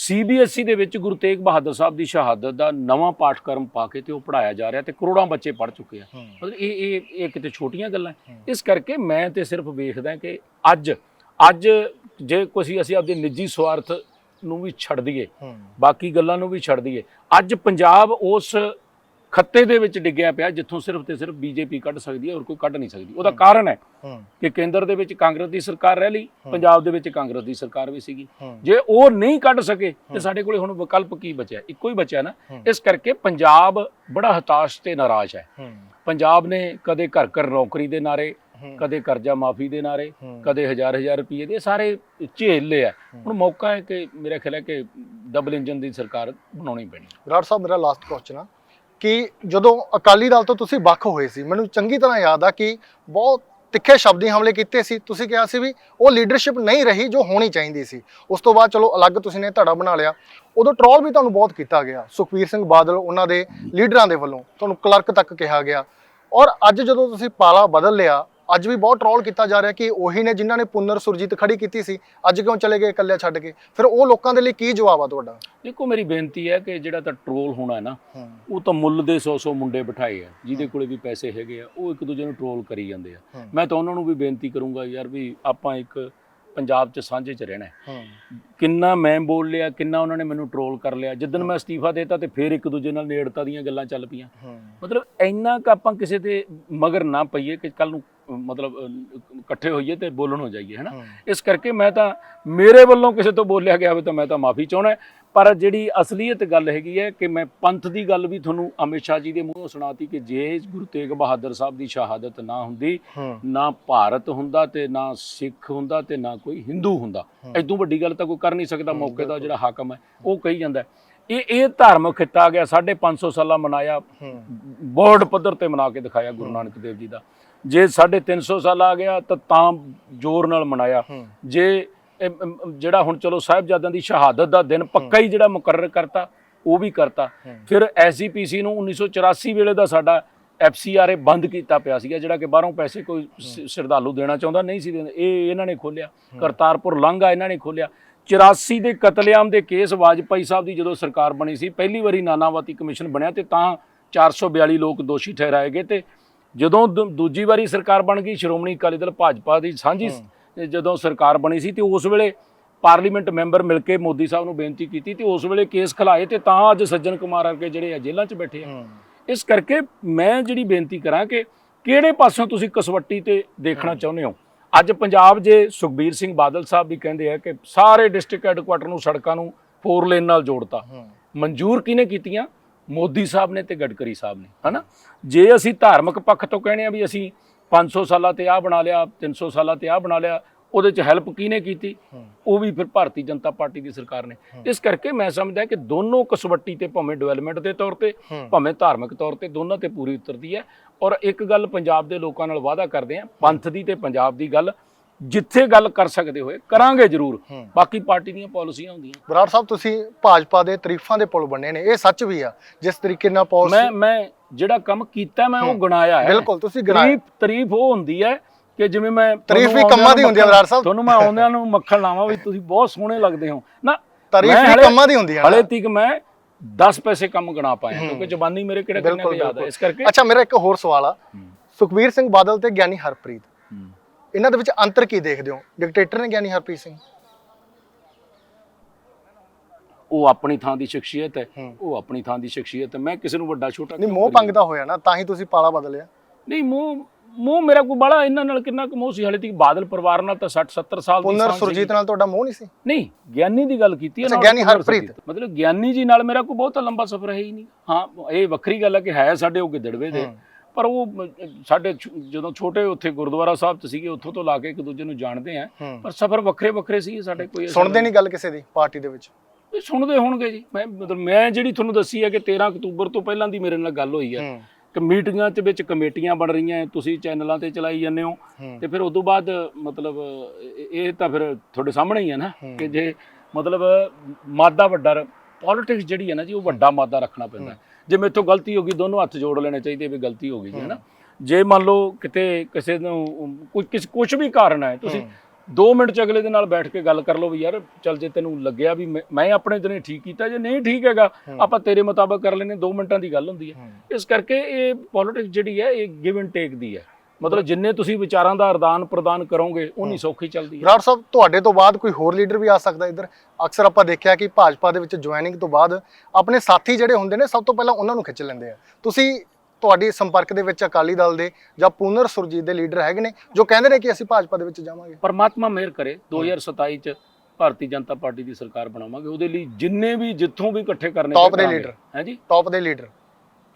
ਸੀਬੀਐਸਈ ਦੇ ਵਿੱਚ ਗੁਰੂ ਤੇਗ ਬਹਾਦਰ ਸਾਹਿਬ ਦੀ ਸ਼ਹਾਦਤ ਦਾ ਨਵਾਂ ਪਾਠਕ੍ਰਮ ਪਾ ਕੇ ਤੇ ਉਹ ਪੜਾਇਆ ਜਾ ਰਿਹਾ ਤੇ ਕਰੋੜਾਂ ਬੱਚੇ ਪੜ ਚੁੱਕੇ ਆ। ਮਤਲਬ ਇਹ ਇਹ ਇਹ ਕਿਤੇ ਛੋਟੀਆਂ ਗੱਲਾਂ। ਇਸ ਕਰਕੇ ਮੈਂ ਤੇ ਸਿਰਫ ਵੇਖਦਾ ਕਿ ਅੱਜ ਅੱਜ ਜੇ ਕੋਈ ਅਸੀਂ ਆਪਦੇ ਨਿੱਜੀ ਸਵਾਰਥ ਨੂੰ ਵੀ ਛੱਡ ਦਈਏ ਬਾਕੀ ਗੱਲਾਂ ਨੂੰ ਵੀ ਛੱਡ ਦਈਏ ਅੱਜ ਪੰਜਾਬ ਉਸ ਖੱਤੇ ਦੇ ਵਿੱਚ ਡਿੱਗਿਆ ਪਿਆ ਜਿੱਥੋਂ ਸਿਰਫ ਤੇ ਸਿਰਫ ਬੀਜੇਪੀ ਕੱਢ ਸਕਦੀ ਹੈ ਹੋਰ ਕੋਈ ਕੱਢ ਨਹੀਂ ਸਕਦੀ। ਉਹਦਾ ਕਾਰਨ ਹੈ ਕਿ ਕੇਂਦਰ ਦੇ ਵਿੱਚ ਕਾਂਗਰਸ ਦੀ ਸਰਕਾਰ ਰਹਿ ਲਈ ਪੰਜਾਬ ਦੇ ਵਿੱਚ ਕਾਂਗਰਸ ਦੀ ਸਰਕਾਰ ਵੀ ਸੀਗੀ। ਜੇ ਉਹ ਨਹੀਂ ਕੱਢ ਸਕੇ ਤੇ। ਸਾਡੇ ਕੋਲੇ ਹੁਣ ਵਿਕਲਪ ਕੀ ਬਚਿਆ? ਇੱਕੋ ਹੀ ਬਚਿਆ ਨਾ। ਇਸ ਕਰਕੇ ਪੰਜਾਬ ਬੜਾ ਹਤਾਸ਼ ਤੇ ਨਾਰਾਜ਼ ਹੈ। ਪੰਜਾਬ ਨੇ ਕਦੇ ਘਰ ਘਰ ਨੌਕਰੀ ਦੇ ਨਾਰੇ ਕਦੇ ਕਰਜ਼ਾ ਮਾਫੀ ਦੇ ਨਾਰੇ। ਕਦੇ ਹਜ਼ਾਰ ਹਜ਼ਾਰ ਰੁਪਏ ਦੇ। ਸਾਰੇ ਝੇਲ ਲਏ ਆ। ਹੂੰ। ਹੁਣ ਮੌਕਾ ਹੈ ਕਿ ਮੇਰਾ ਖਿਆਲ ਹੈ ਕਿ ਡਬਲ ਇੰਜਨ ਦੀ ਸਰਕਾਰ ਬਣਾਉਣੀ ਪੈਣੀ। ਵਿਰਾਟ ਸਾਹਿਬ ਮੇਰਾ ਲਾਸਟ ਕੁਐਸਚਨ ਆ। ਕਿ ਜਦੋਂ ਅਕਾਲੀ ਦਲ ਤੋਂ ਤੁਸੀਂ ਵੱਖ ਹੋਏ ਸੀ, ਮੈਨੂੰ ਚੰਗੀ ਤਰ੍ਹਾਂ ਯਾਦ ਆ ਕਿ ਬਹੁਤ ਤਿੱਖੇ ਸ਼ਬਦੀ ਹਮਲੇ ਕੀਤੇ ਸੀ। ਤੁਸੀਂ ਕਿਹਾ ਸੀ ਵੀ ਉਹ ਲੀਡਰਸ਼ਿਪ ਨਹੀਂ ਰਹੀ ਜੋ ਹੋਣੀ ਚਾਹੀਦੀ ਸੀ। ਉਸ ਤੋਂ ਬਾਅਦ ਚਲੋ ਅਲੱਗ ਤੁਸੀਂ ਨੇ ਧੜਾ ਬਣਾ ਲਿਆ। ਉਦੋਂ ਟਰੋਲ ਵੀ ਤੁਹਾਨੂੰ ਬਹੁਤ ਕੀਤਾ ਗਿਆ, ਸੁਖਬੀਰ ਸਿੰਘ ਬਾਦਲ ਉਹਨਾਂ ਦੇ ਲੀਡਰਾਂ ਦੇ ਵੱਲੋਂ, ਤੁਹਾਨੂੰ ਕਲਰਕ ਤੱਕ ਕਿਹਾ ਗਿਆ। ਔਰ ਅੱਜ ਜਦੋਂ ਤੁਸੀਂ ਪਾਲਾ ਬਦਲ ਲਿਆ ਅੱਜ ਵੀ ਬਹੁਤ ਟਰੋਲ ਕੀਤਾ ਜਾ ਰਿਹਾ ਕਿ ਉਹੀ ਨੇ ਜਿਨ੍ਹਾਂ ਨੇ ਪੁਨਰ ਸੁਰਜੀਤ ਖੜੀ ਕੀਤੀ ਸੀ ਅੱਜ ਕਿਉਂ ਚਲੇ ਗਏ ਇਕੱਲੇ ਛੱਡ ਕੇ? ਫਿਰ ਉਹ ਲੋਕਾਂ ਦੇ ਲਈ ਕੀ ਜਵਾਬ ਆ ਤੁਹਾਡਾ? ਦੇਖੋ ਮੇਰੀ ਬੇਨਤੀ ਹੈ ਕਿ ਜਿਹੜਾ ਤਾਂ ਟਰੋਲ ਹੋਣਾ ਹੈ ਨਾ ਉਹ ਤਾਂ ਮੁੱਲ ਦੇ 100-100 ਮੁੰਡੇ ਬਿਠਾਏ ਆ ਜਿਹਦੇ ਕੋਲੇ ਵੀ ਪੈਸੇ ਹੈਗੇ ਆ ਉਹ ਇੱਕ ਦੂਜੇ ਨੂੰ ਟਰੋਲ ਕਰੀ ਜਾਂਦੇ ਆ। ਮੈਂ ਤਾਂ ਉਹਨਾਂ ਨੂੰ ਵੀ ਬੇਨਤੀ ਕਰੂੰਗਾ ਯਾਰ ਵੀ ਆਪਾਂ ਇੱਕ ਪੰਜਾਬ 'ਚ ਸਾਂਝੇ 'ਚ ਰਹਿਣਾ ਹੈ। ਕਿੰਨਾ ਮੈਂ ਬੋਲ ਲਿਆ ਕਿੰਨਾ ਉਹਨਾਂ ਨੇ ਮੈਨੂੰ ਟਰੋਲ ਕਰ ਲਿਆ। ਜਿੱਦਨ ਮੈਂ ਅਸਤੀਫਾ ਦੇਤਾ ਤੇ ਫਿਰ ਇੱਕ ਦੂਜੇ ਨਾਲ ਨੇੜਤਾ ਦੀਆਂ ਗੱਲਾਂ ਚੱਲ ਪਈਆਂ। ਮਤਲਬ ਇੰਨਾ ਕ ਆਪਾਂ ਕਿਸੇ ਦੇ ਮਗਰ ਨਾ ਪਈਏ ਕਿ ਕੱਲ ਨੂੰ ਮਤਲਬ ਇਕੱਠੇ ਹੋਈਏ ਤੇ ਬੋਲਣ ਹੋ ਜਾਈਏ ਹੈਨਾ? ਇਸ ਕਰਕੇ ਮੈਂ ਤਾਂ ਮੇਰੇ ਵੱਲੋਂ ਕਿਸੇ ਤੋਂ ਬੋਲਿਆ ਗਿਆ ਹੋਵੇ ਤਾਂ ਮੈਂ ਤਾਂ ਮਾਫੀ ਚਾਹਣਾ ਪਰ ਜਿਹੜੀ ਅਸਲੀਅਤ ਗੱਲ ਹੈਗੀ ਹੈ ਕਿ ਮੈਂ ਪੰਥ ਦੀ ਗੱਲ ਵੀ ਤੁਹਾਨੂੰ ਅਮਿਤ ਸ਼ਾਹ ਜੀ ਦੇ ਮੂੰਹੋਂ ਸੁਣਾਤੀ ਕਿ ਜੇ ਗੁਰੂ ਤੇਗ ਬਹਾਦਰ ਸਾਹਿਬ ਦੀ ਸ਼ਹਾਦਤ ਨਾ ਹੁੰਦੀ ਨਾ ਭਾਰਤ ਹੁੰਦਾ ਤੇ ਨਾ ਸਿੱਖ ਹੁੰਦਾ ਤੇ ਨਾ ਕੋਈ ਹਿੰਦੂ ਹੁੰਦਾ। ਐਦੋਂ ਵੱਡੀ ਗੱਲ ਤਾਂ ਕੋਈ ਕਰ ਨਹੀਂ ਸਕਦਾ ਮੌਕੇ ਦਾ ਜਿਹੜਾ ਹਾਕਮ ਹੈ ਉਹ ਕਹੀ ਜਾਂਦਾ। ਇਹ ਇਹ ਧਾਰਮਿਕ ਖਿੱਤਾ ਗਿਆ 550 ਸਾਲਾ ਮਨਾਇਆ ਬੋਰਡ ਪੱਧਰ ਤੇ ਮਨਾ ਕੇ ਦਿਖਾਇਆ ਗੁਰੂ ਨਾਨਕ ਦੇਵ ਜੀ ਦਾ। ਜੇ 350 ਸਾਲ ਆ ਗਿਆ ਤਾਂ ਤਾਂ ਜ਼ੋਰ ਨਾਲ ਮਨਾਇਆ। ਜੇ ਜਿਹੜਾ ਹੁਣ ਚਲੋ ਸਾਹਿਬਜ਼ਾਦਿਆਂ ਦੀ ਸ਼ਹਾਦਤ ਦਾ ਦਿਨ ਪੱਕਾ ਹੀ ਜਿਹੜਾ ਮੁਕਰਰ ਕਰਤਾ ਉਹ ਵੀ ਕਰਤਾ। ਫਿਰ ਐਸਜੀਪੀਸੀ ਨੂੰ 1984 ਵੇਲੇ ਦਾ ਸਾਡਾ ਐਫਸੀਆਰਏ ਬੰਦ ਕੀਤਾ ਪਿਆ ਸੀਗਾ ਜਿਹੜਾ ਕਿ ਬਾਹਰੋਂ ਪੈਸੇ ਕੋਈ ਸ- ਸ਼ਰਧਾਲੂ ਦੇਣਾ ਚਾਹੁੰਦਾ ਨਹੀਂ ਸੀ ਦਿੰਦੇ। ਇਹ ਇਹਨਾਂ ਨੇ ਖੋਲਿਆ ਕਰਤਾਰਪੁਰ ਲਾਂਘਾ ਇਹਨਾਂ ਨੇ ਖੋਲਿਆ 84 ਦੇ ਕਤਲੇਆਮ ਦੇ ਕੇਸ ਵਾਜਪਾਈ ਸਾਹਿਬ ਦੀ ਜਦੋਂ ਸਰਕਾਰ ਬਣੀ ਸੀ ਪਹਿਲੀ ਵਾਰੀ ਨਾਨਾਵਤੀ ਕਮਿਸ਼ਨ ਬਣਿਆ ਤੇ ਤਾਂ 442 ਲੋਕ ਦੋਸ਼ੀ ਠਹਿਰਾਏ ਗਏ ਤੇ ਜਦੋਂ ਦੂਜੀ ਵਾਰੀ ਸਰਕਾਰ ਬਣ ਗਈ ਸ਼੍ਰੋਮਣੀ ਅਕਾਲੀ ਦਲ ਭਾਜਪਾ ਦੀ ਸਾਂਝੀ ਜਦੋਂ ਸਰਕਾਰ ਬਣੀ ਸੀ ਤੇ ਉਸ ਵੇਲੇ ਪਾਰਲੀਮੈਂਟ ਮੈਂਬਰ ਮਿਲ ਕੇ ਮੋਦੀ ਸਾਹਿਬ ਨੂੰ ਬੇਨਤੀ ਕੀਤੀ ਤੇ ਉਸ ਵੇਲੇ ਕੇਸ ਖਿਲਾਏ ਤੇ ਤਾਂ ਅੱਜ ਸੱਜਣ ਕੁਮਾਰ ਵਰਗੇ ਜਿਹੜੇ ਆ ਜੇਲ੍ਹਾਂ 'ਚ ਬੈਠੇ ਆ। ਇਸ ਕਰਕੇ ਮੈਂ ਜਿਹੜੀ ਬੇਨਤੀ ਕਰਾਂ ਕਿ ਕਿਹੜੇ ਪਾਸੋਂ ਤੁਸੀਂ ਕਸਵੱਟੀ ਤੇ ਦੇਖਣਾ ਚਾਹੁੰਦੇ ਹੋ? ਅੱਜ ਪੰਜਾਬ ਜੇ ਸੁਖਬੀਰ ਸਿੰਘ ਬਾਦਲ ਸਾਹਿਬ ਵੀ ਕਹਿੰਦੇ ਆ ਕਿ ਸਾਰੇ ਡਿਸਟ੍ਰਿਕਟ ਹੈੱਡਕੁਆਟਰ ਨੂੰ ਸੜਕਾਂ ਨੂੰ ਫੋਰ ਲੇਨ ਨਾਲ ਜੋੜਤਾ। ਮਨਜ਼ੂਰ ਕਿਹਨੇ ਕੀਤੀਆਂ? ਮੋਦੀ ਸਾਹਿਬ ਨੇ ਤੇ ਗਡਕਰੀ ਸਾਹਿਬ ਨੇ ਹਨਾ? ਜੇ ਅਸੀਂ ਧਾਰਮਿਕ ਪੱਖ ਤੋਂ ਕਹਿੰਦੇ ਆ ਵੀ ਅਸੀਂ 500 ਸਾਲਾਂ ਤੇ ਆਹ ਬਣਾ ਲਿਆ 300 ਸਾਲਾਂ ਤੇ ਆਹ ਬਣਾ ਲਿਆ ਉਹਦੇ ਚ ਹੈਲਪ ਕਿਹਨੇ ਕੀਤੀ? ਉਹ ਵੀ ਫਿਰ ਭਾਰਤੀ ਜਨਤਾ ਪਾਰਟੀ ਦੀ ਸਰਕਾਰ ਨੇ। ਇਸ ਕਰਕੇ ਮੈਂ ਸਮਝਦਾ ਕਿ ਦੋਨੋਂ ਕਸਵੱਟੀ ਤੇ ਭਾਵੇਂ ਡਿਵੈਲਪਮੈਂਟ ਦੇ ਤੌਰ ਤੇ ਭਾਵੇਂ ਧਾਰਮਿਕ ਤੌਰ ਤੇ ਦੋਨਾਂ ਤੇ ਪੂਰੀ ਉਤਰਦੀ ਹੈ। ਔਰ ਇੱਕ ਗੱਲ ਪੰਜਾਬ ਦੇ ਲੋਕਾਂ ਨਾਲ ਵਾਅਦਾ ਕਰਦੇ ਆ ਪੰਥ ਦੀ ਤੇ ਪੰਜਾਬ ਦੀ ਗੱਲ। ਜਿੱਥੇ ਗੱਲ ਕਰ ਸਕਦੇ ਹੋਏ ਕਰਾਂਗੇ ਜ਼ਰੂਰ। ਬਾਕੀ ਪਾਰਟੀ ਦੀਆਂ ਪਾਲਿਸੀਆਂ ਹੁੰਦੀਆਂ। ਬਰਾੜ ਸਾਹਿਬ ਤੁਸੀਂ ਭਾਜਪਾ ਦੇ ਤਾਰੀਫਾਂ ਦੇ ਪੁਲ ਬੰਨੇ ਨੇ ਇਹ ਸੱਚ ਵੀ ਆ। ਜਿਸ ਤਰੀਕੇ ਨਾਲ ਪੌਸ ਮੈਂ ਮੈਂ ਜਿਹੜਾ ਕੰਮ ਕੀਤਾ ਮੈਂ ਉਹ ਗਣਾਇਆ ਹੈ। ਬਿਲਕੁਲ ਤੁਸੀਂ ਗਿਣਾਇਆ। ਤਾਰੀਫ ਤਾਰੀਫ ਉਹ ਹੁੰਦੀ ਹੈ ਕਿ ਜਿਵੇਂ ਮੈਂ ਤਾਰੀਫ ਵੀ ਕੰਮਾਂ ਦੀ ਹੁੰਦੀ ਹੈ ਬਰਾੜ ਸਾਹਿਬ। ਤੁਹਾਨੂੰ ਮੈਂ ਆਉਂਦਿਆਂ ਨੂੰ ਮੱਖਣ ਲਾਵਾਂ ਵੀ ਤੁਸੀਂ ਬਹੁਤ ਸੋਹਣੇ ਲੱਗਦੇ ਹੋ। ਨਾ ਤਾਰੀਫ ਵੀ ਕੰਮਾਂ ਦੀ ਹੁੰਦੀ ਹੈ ਹਲੇ ਤੀਕ ਮੈਂ 10 ਪੈਸੇ ਕੰਮ ਗਣਾ ਪਾਇਆ ਕਿਉਂਕਿ ਜ਼ਬਾਨੀ ਮੇਰੇ ਕਿਹੜੇ ਕਿੰਨੇ ਯਾਦ ਹੈ ਇਸ ਕਰਕੇ। ਅੱਛਾ ਮੇਰਾ ਇੱਕ ਹੋਰ ਸਵਾਲ ਆ। ਸੁਖਬੀਰ ਸਿੰਘ ਬਾਦਲ ਤੇ ਗਿਆਨੀ ਹਰਪ੍ਰੀਤ। ਇਹਨਾਂ ਦੇ ਵਿੱਚ ਅੰਤਰ ਕੀ ਦੇਖਦੇ ਹੋ? ਡਿਕਟੇਟਰ ਨੇ ਗਿਆਨੀ ਹਰਪ੍ਰੀਤ ਸਿੰਘ? ਉਹ ਆਪਣੀ ਥਾਂ ਦੀ ਸ਼ਖਸੀਅਤ ਹੈ। ਉਹ ਆਪਣੀ ਥਾਂ ਦੀ ਸ਼ਖਸੀਅਤ ਹੈ। ਮੈਂ ਕਿਸੇ ਨੂੰ ਵੱਡਾ ਛੋਟਾ ਨਹੀਂ ਮੋਹ ਕਰੀਏ? ਪੰਗ ਦਾ ਹੋਇਆ ਨਾ ਤਾਂ ਹੀ ਤੁਸੀਂ ਪਾਲਾ ਬਦਲਿਆ। ਨਹੀਂ ਮੋਹ ਮੋਹ ਮੇਰਾ ਕੋਈ ਬੜਾ ਇਹਨਾਂ ਨਾਲ ਕਿੰਨਾ ਕੁ ਮੋਹ ਸੀ? ਹਲੇ ਤੀਕ ਬਾਦਲ ਪਰਿਵਾਰ ਨਾਲ ਤਾਂ 60 70 ਸਾਲ ਦੀ ਪੁਨਰ। ਸੁਰਜੀਤ ਨਾਲ ਤੁਹਾਡਾ ਮੋਹ ਨਹੀਂ ਸੀ? ਨਹੀਂ ਗਿਆਨੀ ਦੀ ਗੱਲ ਕੀਤੀ ਹੈ ਨਾਲ ਗਿਆਨੀ ਹਰਪ੍ਰੀਤ। ਮਤਲਬ ਗਿਆਨੀ ਜੀ ਨਾਲ ਮੇਰਾ ਕੋਈ ਬਹੁਤ ਲੰਬਾ ਸਫ਼ਰ ਹੈ ਹੀ ਨਹੀਂ। ਹਾਂ ਇਹ ਵੱਖਰੀ ਗੱਲ ਹੈ ਕਿ ਹੈ ਸਾਡੇ ਉਹ ਗਿੱਦੜਵੇ ਦੇ। ਪਰ ਉਹ ਸਾਡੇ ਜਦੋਂ ਛੋਟੇ ਉੱਥੇ ਗੁਰਦੁਆਰਾ ਸਾਹਿਬ ਚ ਸੀਗੇ ਉੱਥੋਂ ਤੋਂ ਲਾ ਕੇ ਇੱਕ ਦੂਜੇ ਨੂੰ ਜਾਣਦੇ ਆ। ਪਰ ਸਫ਼ਰ ਵੱਖਰੇ ਵੱਖਰੇ ਸੀ ਸਾਡੇ ਕੋਈ ਸੁਣਦੇ ਨਹੀਂ। ਗੱਲ ਕਿਸੇ ਦੀ ਪਾਰਟੀ ਦੇ ਵਿੱਚ? ਵੀ ਸੁਣਦੇ ਹੋਣਗੇ ਜੀ। ਮੈਂ ਮਤਲਬ ਮੈਂ ਜਿਹੜੀ ਤੁਹਾਨੂੰ ਦੱਸੀ ਹੈ ਕਿ 13 ਅਕਤੂਬਰ ਤੋਂ ਪਹਿਲਾਂ ਦੀ ਮੇਰੇ ਨਾਲ ਗੱਲ ਹੋਈ ਹੈ। ਕਿ ਮੀਟਿੰਗਾਂ ਚ ਵਿੱਚ ਕਮੇਟੀਆਂ ਬਣ ਰਹੀਆਂ ਤੁਸੀਂ ਚੈਨਲਾਂ ਤੇ ਚਲਾਈ ਜਾਂਦੇ ਹੋ। ਤੇ ਫਿਰ ਉਸ ਤੋਂ ਬਾਅਦ ਮਤਲਬ ਇਹ ਇਹ ਤਾਂ ਫਿਰ ਤੁਹਾਡੇ ਸਾਹਮਣੇ ਹੀ ਹੈ ਨਾ। ਕਿ ਜੇ ਮਤਲਬ ਮਾਦਾ ਵੱਡਾ ਪੋਲਿਟਿਕਸ ਜਿਹੜੀ ਹੈ ਨਾ ਜੀ ਉਹ ਵੱਡਾ ਮਾਦਾ ਰੱਖਣਾ ਪੈਂਦਾ। ਜੇ ਮੇਥੋਂ ਗਲਤੀ ਹੋ ਗਈ ਦੋਨੋਂ ਹੱਥ ਜੋੜ ਲੈਣੇ ਚਾਹੀਦੇ ਵੀ ਗਲਤੀ ਹੋ ਗਈ ਹੈ ਨਾ ਜੇ ਮੰਨ ਲਓ ਕਿਤੇ ਕਿਸੇ ਨੂੰ ਕੋਈ ਕਿਸ ਕੁਝ ਵੀ ਕਾਰਨ ਹੈ ਤੁਸੀਂ 2 ਮਿੰਟ ਚ ਅਗਲੇ ਦੇ ਨਾਲ ਬੈਠ ਕੇ ਗੱਲ ਕਰ ਲਓ ਵੀ ਯਾਰ ਚੱਲ ਜੇ ਤੈਨੂੰ ਲੱਗਿਆ ਵੀ ਮੈਂ- ਮੈਂ ਆਪਣੇ ਦਿਨੇ ਠੀਕ ਕੀਤਾ ਜੇ ਨਹੀਂ ਠੀਕ ਹੈਗਾ ਆਪਾਂ ਤੇਰੇ ਮੁਤਾਬਕ ਕਰ ਲੈਨੇ 2 ਮਿੰਟਾਂ ਦੀ ਗੱਲ ਹੁੰਦੀ ਹੈ। ਇਸ ਕਰਕੇ ਇਹ ਪੋਲਿਟਿਕਸ ਜਿਹੜੀ ਹੈ ਇਹ ਗਿਵ ਐਂਡ ਟੇਕ ਦੀ ਹੈ। ਮਤਲਬ ਜਿੰਨੇ ਤੁਸੀਂ ਵਿਚਾਰਾਂ ਦਾ ਆਦਾਨ ਪ੍ਰਦਾਨ ਕਰੋਗੇ ਉਨੀ ਸੌਖੀ ਚੱਲਦੀ ਹੈ। ਬਰਾੜ ਸਾਹਿਬ ਤੁਹਾਡੇ ਤੋਂ ਬਾਅਦ ਕੋਈ ਹੋਰ ਲੀਡਰ ਵੀ ਆ ਸਕਦਾ ਇੱਧਰ? ਅਕਸਰ ਆਪਾਂ ਦੇਖਿਆ ਕਿ ਭਾਜਪਾ ਦੇ ਵਿੱਚ ਜੁਆਇਨਿੰਗ ਤੋਂ ਬਾਅਦ ਆਪਣੇ ਸਾਥੀ ਜਿਹੜੇ ਹੁੰਦੇ ਨੇ ਸਭ ਤੋਂ ਪਹਿਲਾਂ ਉਹਨਾਂ ਨੂੰ ਖਿੱਚ ਲੈਂਦੇ ਆ। ਤੁਸੀਂ ਤੁਹਾਡੀ ਸੰਪਰਕ ਦੇ ਵਿੱਚ ਅਕਾਲੀ ਦਲ ਦੇ ਜਾਂ ਪੁਨਰ ਸੁਰਜੀਤ ਦੇ ਲੀਡਰ ਹੈਗੇ ਨੇ ਜੋ ਕਹਿੰਦੇ ਨੇ ਕਿ ਅਸੀਂ ਭਾਜਪਾ ਦੇ ਵਿੱਚ ਜਾਵਾਂਗੇ। ਪਰਮਾਤਮਾ ਮਿਹਰ ਕਰੇ 2027 ਚ ਭਾਰਤੀ ਜਨਤਾ ਪਾਰਟੀ ਦੀ ਸਰਕਾਰ ਬਣਾਵਾਂਗੇ। ਉਹਦੇ ਲਈ ਜਿੰਨੇ ਵੀ ਜਿੱਥੋਂ ਵੀ ਇਕੱਠੇ ਕਰਨੇ Top ਦੇ leader। ਹੈ ਜੀ? ਟੌਪ ਦੇ ਲੀਡਰ।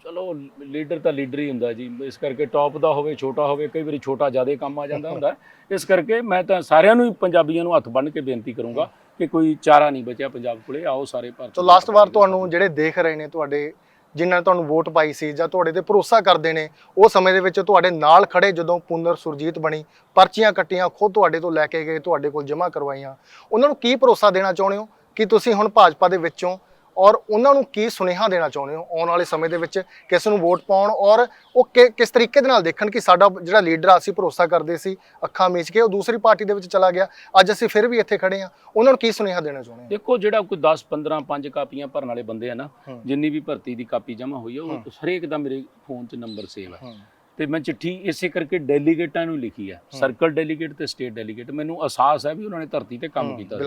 ਚਲੋ ਲੀਡਰ ਤਾਂ ਲੀਡਰ ਹੀ ਹੁੰਦਾ ਜੀ। ਇਸ ਕਰਕੇ ਟੌਪ ਦਾ ਹੋਵੇ ਛੋਟਾ ਹੋਵੇ ਕਈ ਵਾਰੀ ਛੋਟਾ ਜ਼ਿਆਦਾ ਕੰਮ ਆ ਜਾਂਦਾ ਹੁੰਦਾ। ਇਸ ਕਰਕੇ ਮੈਂ ਤਾਂ ਸਾਰਿਆਂ ਨੂੰ ਹੀ ਪੰਜਾਬੀਆਂ ਨੂੰ ਹੱਥ ਬੰਨ੍ਹ ਕੇ ਬੇਨਤੀ ਕਰੂੰਗਾ ਕਿ ਕੋਈ ਚਾਰਾ ਨਹੀਂ ਬਚਿਆ ਪੰਜਾਬ ਕੋਲੇ। ਆਓ ਸਾਰੇ ਭਾਰਤ ਸੋ ਲਾਸਟ ਵਾਰ ਤੁਹਾਨੂੰ ਜਿਹੜੇ ਦੇਖ ਰਹੇ ਨੇ ਤੁਹਾਡੇ ਜਿਨ੍ਹਾਂ ਨੇ ਤੁਹਾਨੂੰ ਵੋਟ ਪਾਈ ਸੀ ਜਾਂ ਤੁਹਾਡੇ ਤੇ ਭਰੋਸਾ ਕਰਦੇ ਨੇ ਉਹ ਸਮੇਂ ਦੇ ਵਿੱਚ ਤੁਹਾਡੇ ਨਾਲ ਖੜੇ ਜਦੋਂ ਪੁਨਰ ਸੁਰਜੀਤ ਬਣੀ ਪਰਚੀਆਂ ਕੱਟੀਆਂ ਖੁਦ ਤੁਹਾਡੇ ਤੋਂ ਲੈ ਕੇ ਗਏ ਤੁਹਾਡੇ ਕੋਲ ਜਮ੍ਹਾਂ ਕਰਵਾਈਆਂ ਉਹਨਾਂ ਨੂੰ ਕੀ ਭਰੋਸਾ ਦੇਣਾ ਚਾਹੁੰਦੇ ਹੋ? ਕਿ ਤੁਸੀਂ ਹੁਣ ਭਾਜਪਾ ਦੇ ਵਿੱਚੋਂ ਔਰ ਉਹਨਾਂ ਨੂੰ ਕੀ ਸੁਨੇਹਾ ਦੇਣਾ ਚਾਹੁੰਦੇ ਹੋ ਆਉਣ ਵਾਲੇ ਸਮੇਂ ਦੇ ਵਿੱਚ ਕਿਸ ਨੂੰ ਵੋਟ ਪਾਉਣ ਔਰ ਉਹ ਕਿ- ਕਿਸ ਤਰੀਕੇ ਦੇ ਨਾਲ ਦੇਖਣ ਕਿ ਸਾਡਾ ਜਿਹੜਾ ਲੀਡਰ ਆ ਅਸੀਂ ਭਰੋਸਾ ਕਰਦੇ ਸੀ ਅੱਖਾਂ ਮੀਚ ਕੇ ਉਹ ਦੂਸਰੀ ਪਾਰਟੀ ਦੇ ਵਿੱਚ ਚਲਾ ਗਿਆ। ਅੱਜ ਅਸੀਂ ਫਿਰ ਵੀ ਇੱਥੇ ਖੜੇ ਆ ਉਹਨਾਂ ਨੂੰ ਕੀ ਸੁਨੇਹਾ ਦੇਣਾ ਚਾਹੁੰਦੇ ਹੋ? ਦੇਖੋ ਜਿਹੜਾ ਕੋਈ 10 15 ਪੰਜ ਕਾਪੀਆਂ ਭਰਨ ਵਾਲੇ ਬੰਦੇ ਆ ਨਾ ਹੂੰ। ਜਿੰਨੀ ਵੀ ਭਰਤੀ ਦੀ ਕਾਪੀ ਜਮ੍ਹਾਂ ਹੋਈ ਆ ਉਹ ਹਰੇਕ ਦਾ ਮੇਰੇ ਫੋਨ 'ਚ ਨੰਬਰ ਸੇਵ ਹੈ। ਤੇ ਮੈਂ ਚਿੱਠੀ ਇਸੇ ਕਰਕੇ ਡੈਲੀਗੇਟਾਂ ਨੂੰ ਲਿਖੀ ਆ। ਸਰਕਲ ਡੈਲੀਗੇਟ ਤੇ ਸਟੇਟ ਡੈਲੀਗੇਟ। ਮੈਨੂੰ ਅਹਿਸਾਸ ਹੈ ਵੀ ਉਹਨਾਂ ਨੇ ਧਰਤੀ ਤੇ ਕੰਮ ਕੀਤਾ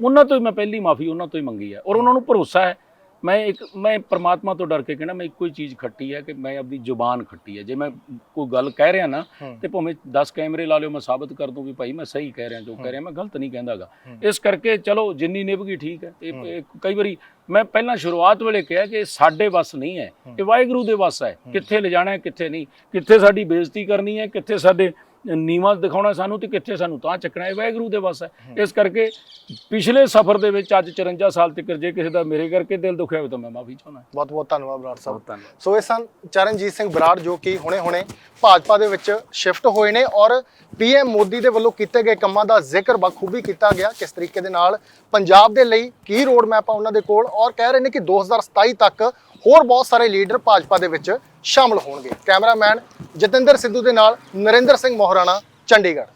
ਉਹਨਾਂ ਤੋਂ ਹੀ ਮੈਂ ਪਹਿਲੀ ਮਾਫੀ ਉਹਨਾਂ ਤੋਂ ਹੀ ਮੰਗੀ ਹੈ ਔਰ ਉਹਨਾਂ ਨੂੰ ਭਰੋਸਾ ਹੈ ਮੈਂ ਇੱਕ ਮੈਂ ਪ੍ਰਮਾਤਮਾ ਤੋਂ ਡਰ ਕੇ ਕਹਿਣਾ ਮੈਂ ਇੱਕੋ ਹੀ ਚੀਜ਼ ਖੱਟੀ ਹੈ ਕਿ ਮੈਂ ਆਪਣੀ ਜ਼ੁਬਾਨ ਖੱਟੀ ਹੈ। ਜੇ ਮੈਂ ਕੋਈ ਗੱਲ ਕਹਿ ਰਿਹਾ ਨਾ। ਤੇ ਭਾਵੇਂ 10 ਕੈਮਰੇ ਲਾ ਲਿਓ ਮੈਂ ਸਾਬਤ ਕਰ ਦੂੰ ਵੀ ਭਾਈ ਮੈਂ ਸਹੀ ਕਹਿ ਰਿਹਾ ਜੋ ਕਹਿ ਰਿਹਾ ਮੈਂ ਗਲਤ ਨਹੀਂ ਕਹਿੰਦਾਗਾ। ਇਸ ਕਰਕੇ ਚਲੋ ਜਿੰਨੀ ਨਿਭ ਗਈ ਠੀਕ ਹੈ। ਇਹ ਕਈ ਵਾਰੀ ਮੈਂ ਪਹਿਲਾਂ ਸ਼ੁਰੂਆਤ ਵੇਲੇ ਕਿਹਾ ਕਿ ਸਾਡੇ ਵੱਸ ਨਹੀਂ ਹੈ। ਇਹ ਵਾਹਿਗੁਰੂ ਦੇ ਵੱਸ ਹੈ। ਕਿੱਥੇ ਲਿਜਾਣਾ ਹੈ ਕਿੱਥੇ ਨਹੀਂ। ਕਿੱਥੇ ਸਾਡੀ ਬੇਇੱਜ਼ਤੀ ਕਰਨੀ ਹੈ ਕਿੱਥੇ ਸਾਡੇ ਨੀਵਾਂ ਦਿਖਾਉਣਾ ਸਾਨੂੰ ਤੇ ਕਿੱਥੇ ਸਾਨੂੰ? ਤਾਂ ਚੱਕਣਾ ਹੈ ਵਾਹਿਗੁਰੂ ਦੇ ਵੱਸ ਹੈ। ਇਸ ਕਰਕੇ ਪਿਛਲੇ ਸਫ਼ਰ ਦੇ ਵਿੱਚ ਅੱਜ 54 ਸਾਲ ਤੱਕ ਜੇ ਕਿਸੇ ਦਾ ਮੇਰੇ ਕਰਕੇ ਦਿਲ ਦੁਖਿਆ ਹੋਵੇ ਤਾਂ ਮੈਂ ਮਾਫੀ ਚਾਹੁੰਦਾ ਬਹੁਤ ਬਹੁਤ ਧੰਨਵਾਦ ਬਰਾੜ ਸਾਹਿਬ। ਸੋ ਇਹ ਸਨ ਚਰਨਜੀਤ ਸਿੰਘ ਬਰਾੜ ਜੋ ਕਿ ਹੁਣੇ-ਹੁਣੇ ਭਾਜਪਾ ਦੇ ਵਿੱਚ ਸ਼ਿਫਟ ਹੋਏ ਨੇ ਔਰ ਪੀਐਮ ਮੋਦੀ ਦੇ ਵੱਲੋਂ ਕੀਤੇ ਗਏ ਕੰਮਾਂ ਦਾ ਜ਼ਿਕਰ ਬਖੂਬੀ ਕੀਤਾ ਗਿਆ। ਕਿਸ ਤਰੀਕੇ ਦੇ ਨਾਲ ਪੰਜਾਬ ਦੇ ਲਈ ਕੀ ਰੋਡ ਮੈਪ ਆ ਉਹਨਾਂ ਦੇ ਕੋਲ? ਔਰ ਕਹਿ ਰਹੇ ਨੇ ਕਿ 2027 ਤੱਕ ਹੋਰ ਬਹੁਤ ਸਾਰੇ ਲੀਡਰ ਭਾਜਪਾ ਦੇ ਵਿੱਚ ਸ਼ਾਮਲ ਹੋਣਗੇ। ਕੈਮਰਾਮੈਨ ਜਤਿੰਦਰ ਸਿੱਧੂ ਦੇ ਨਾਲ ਨਰਿੰਦਰ ਸਿੰਘ ਮੋਹਰਾਣਾ, ਚੰਡੀਗੜ੍ਹ।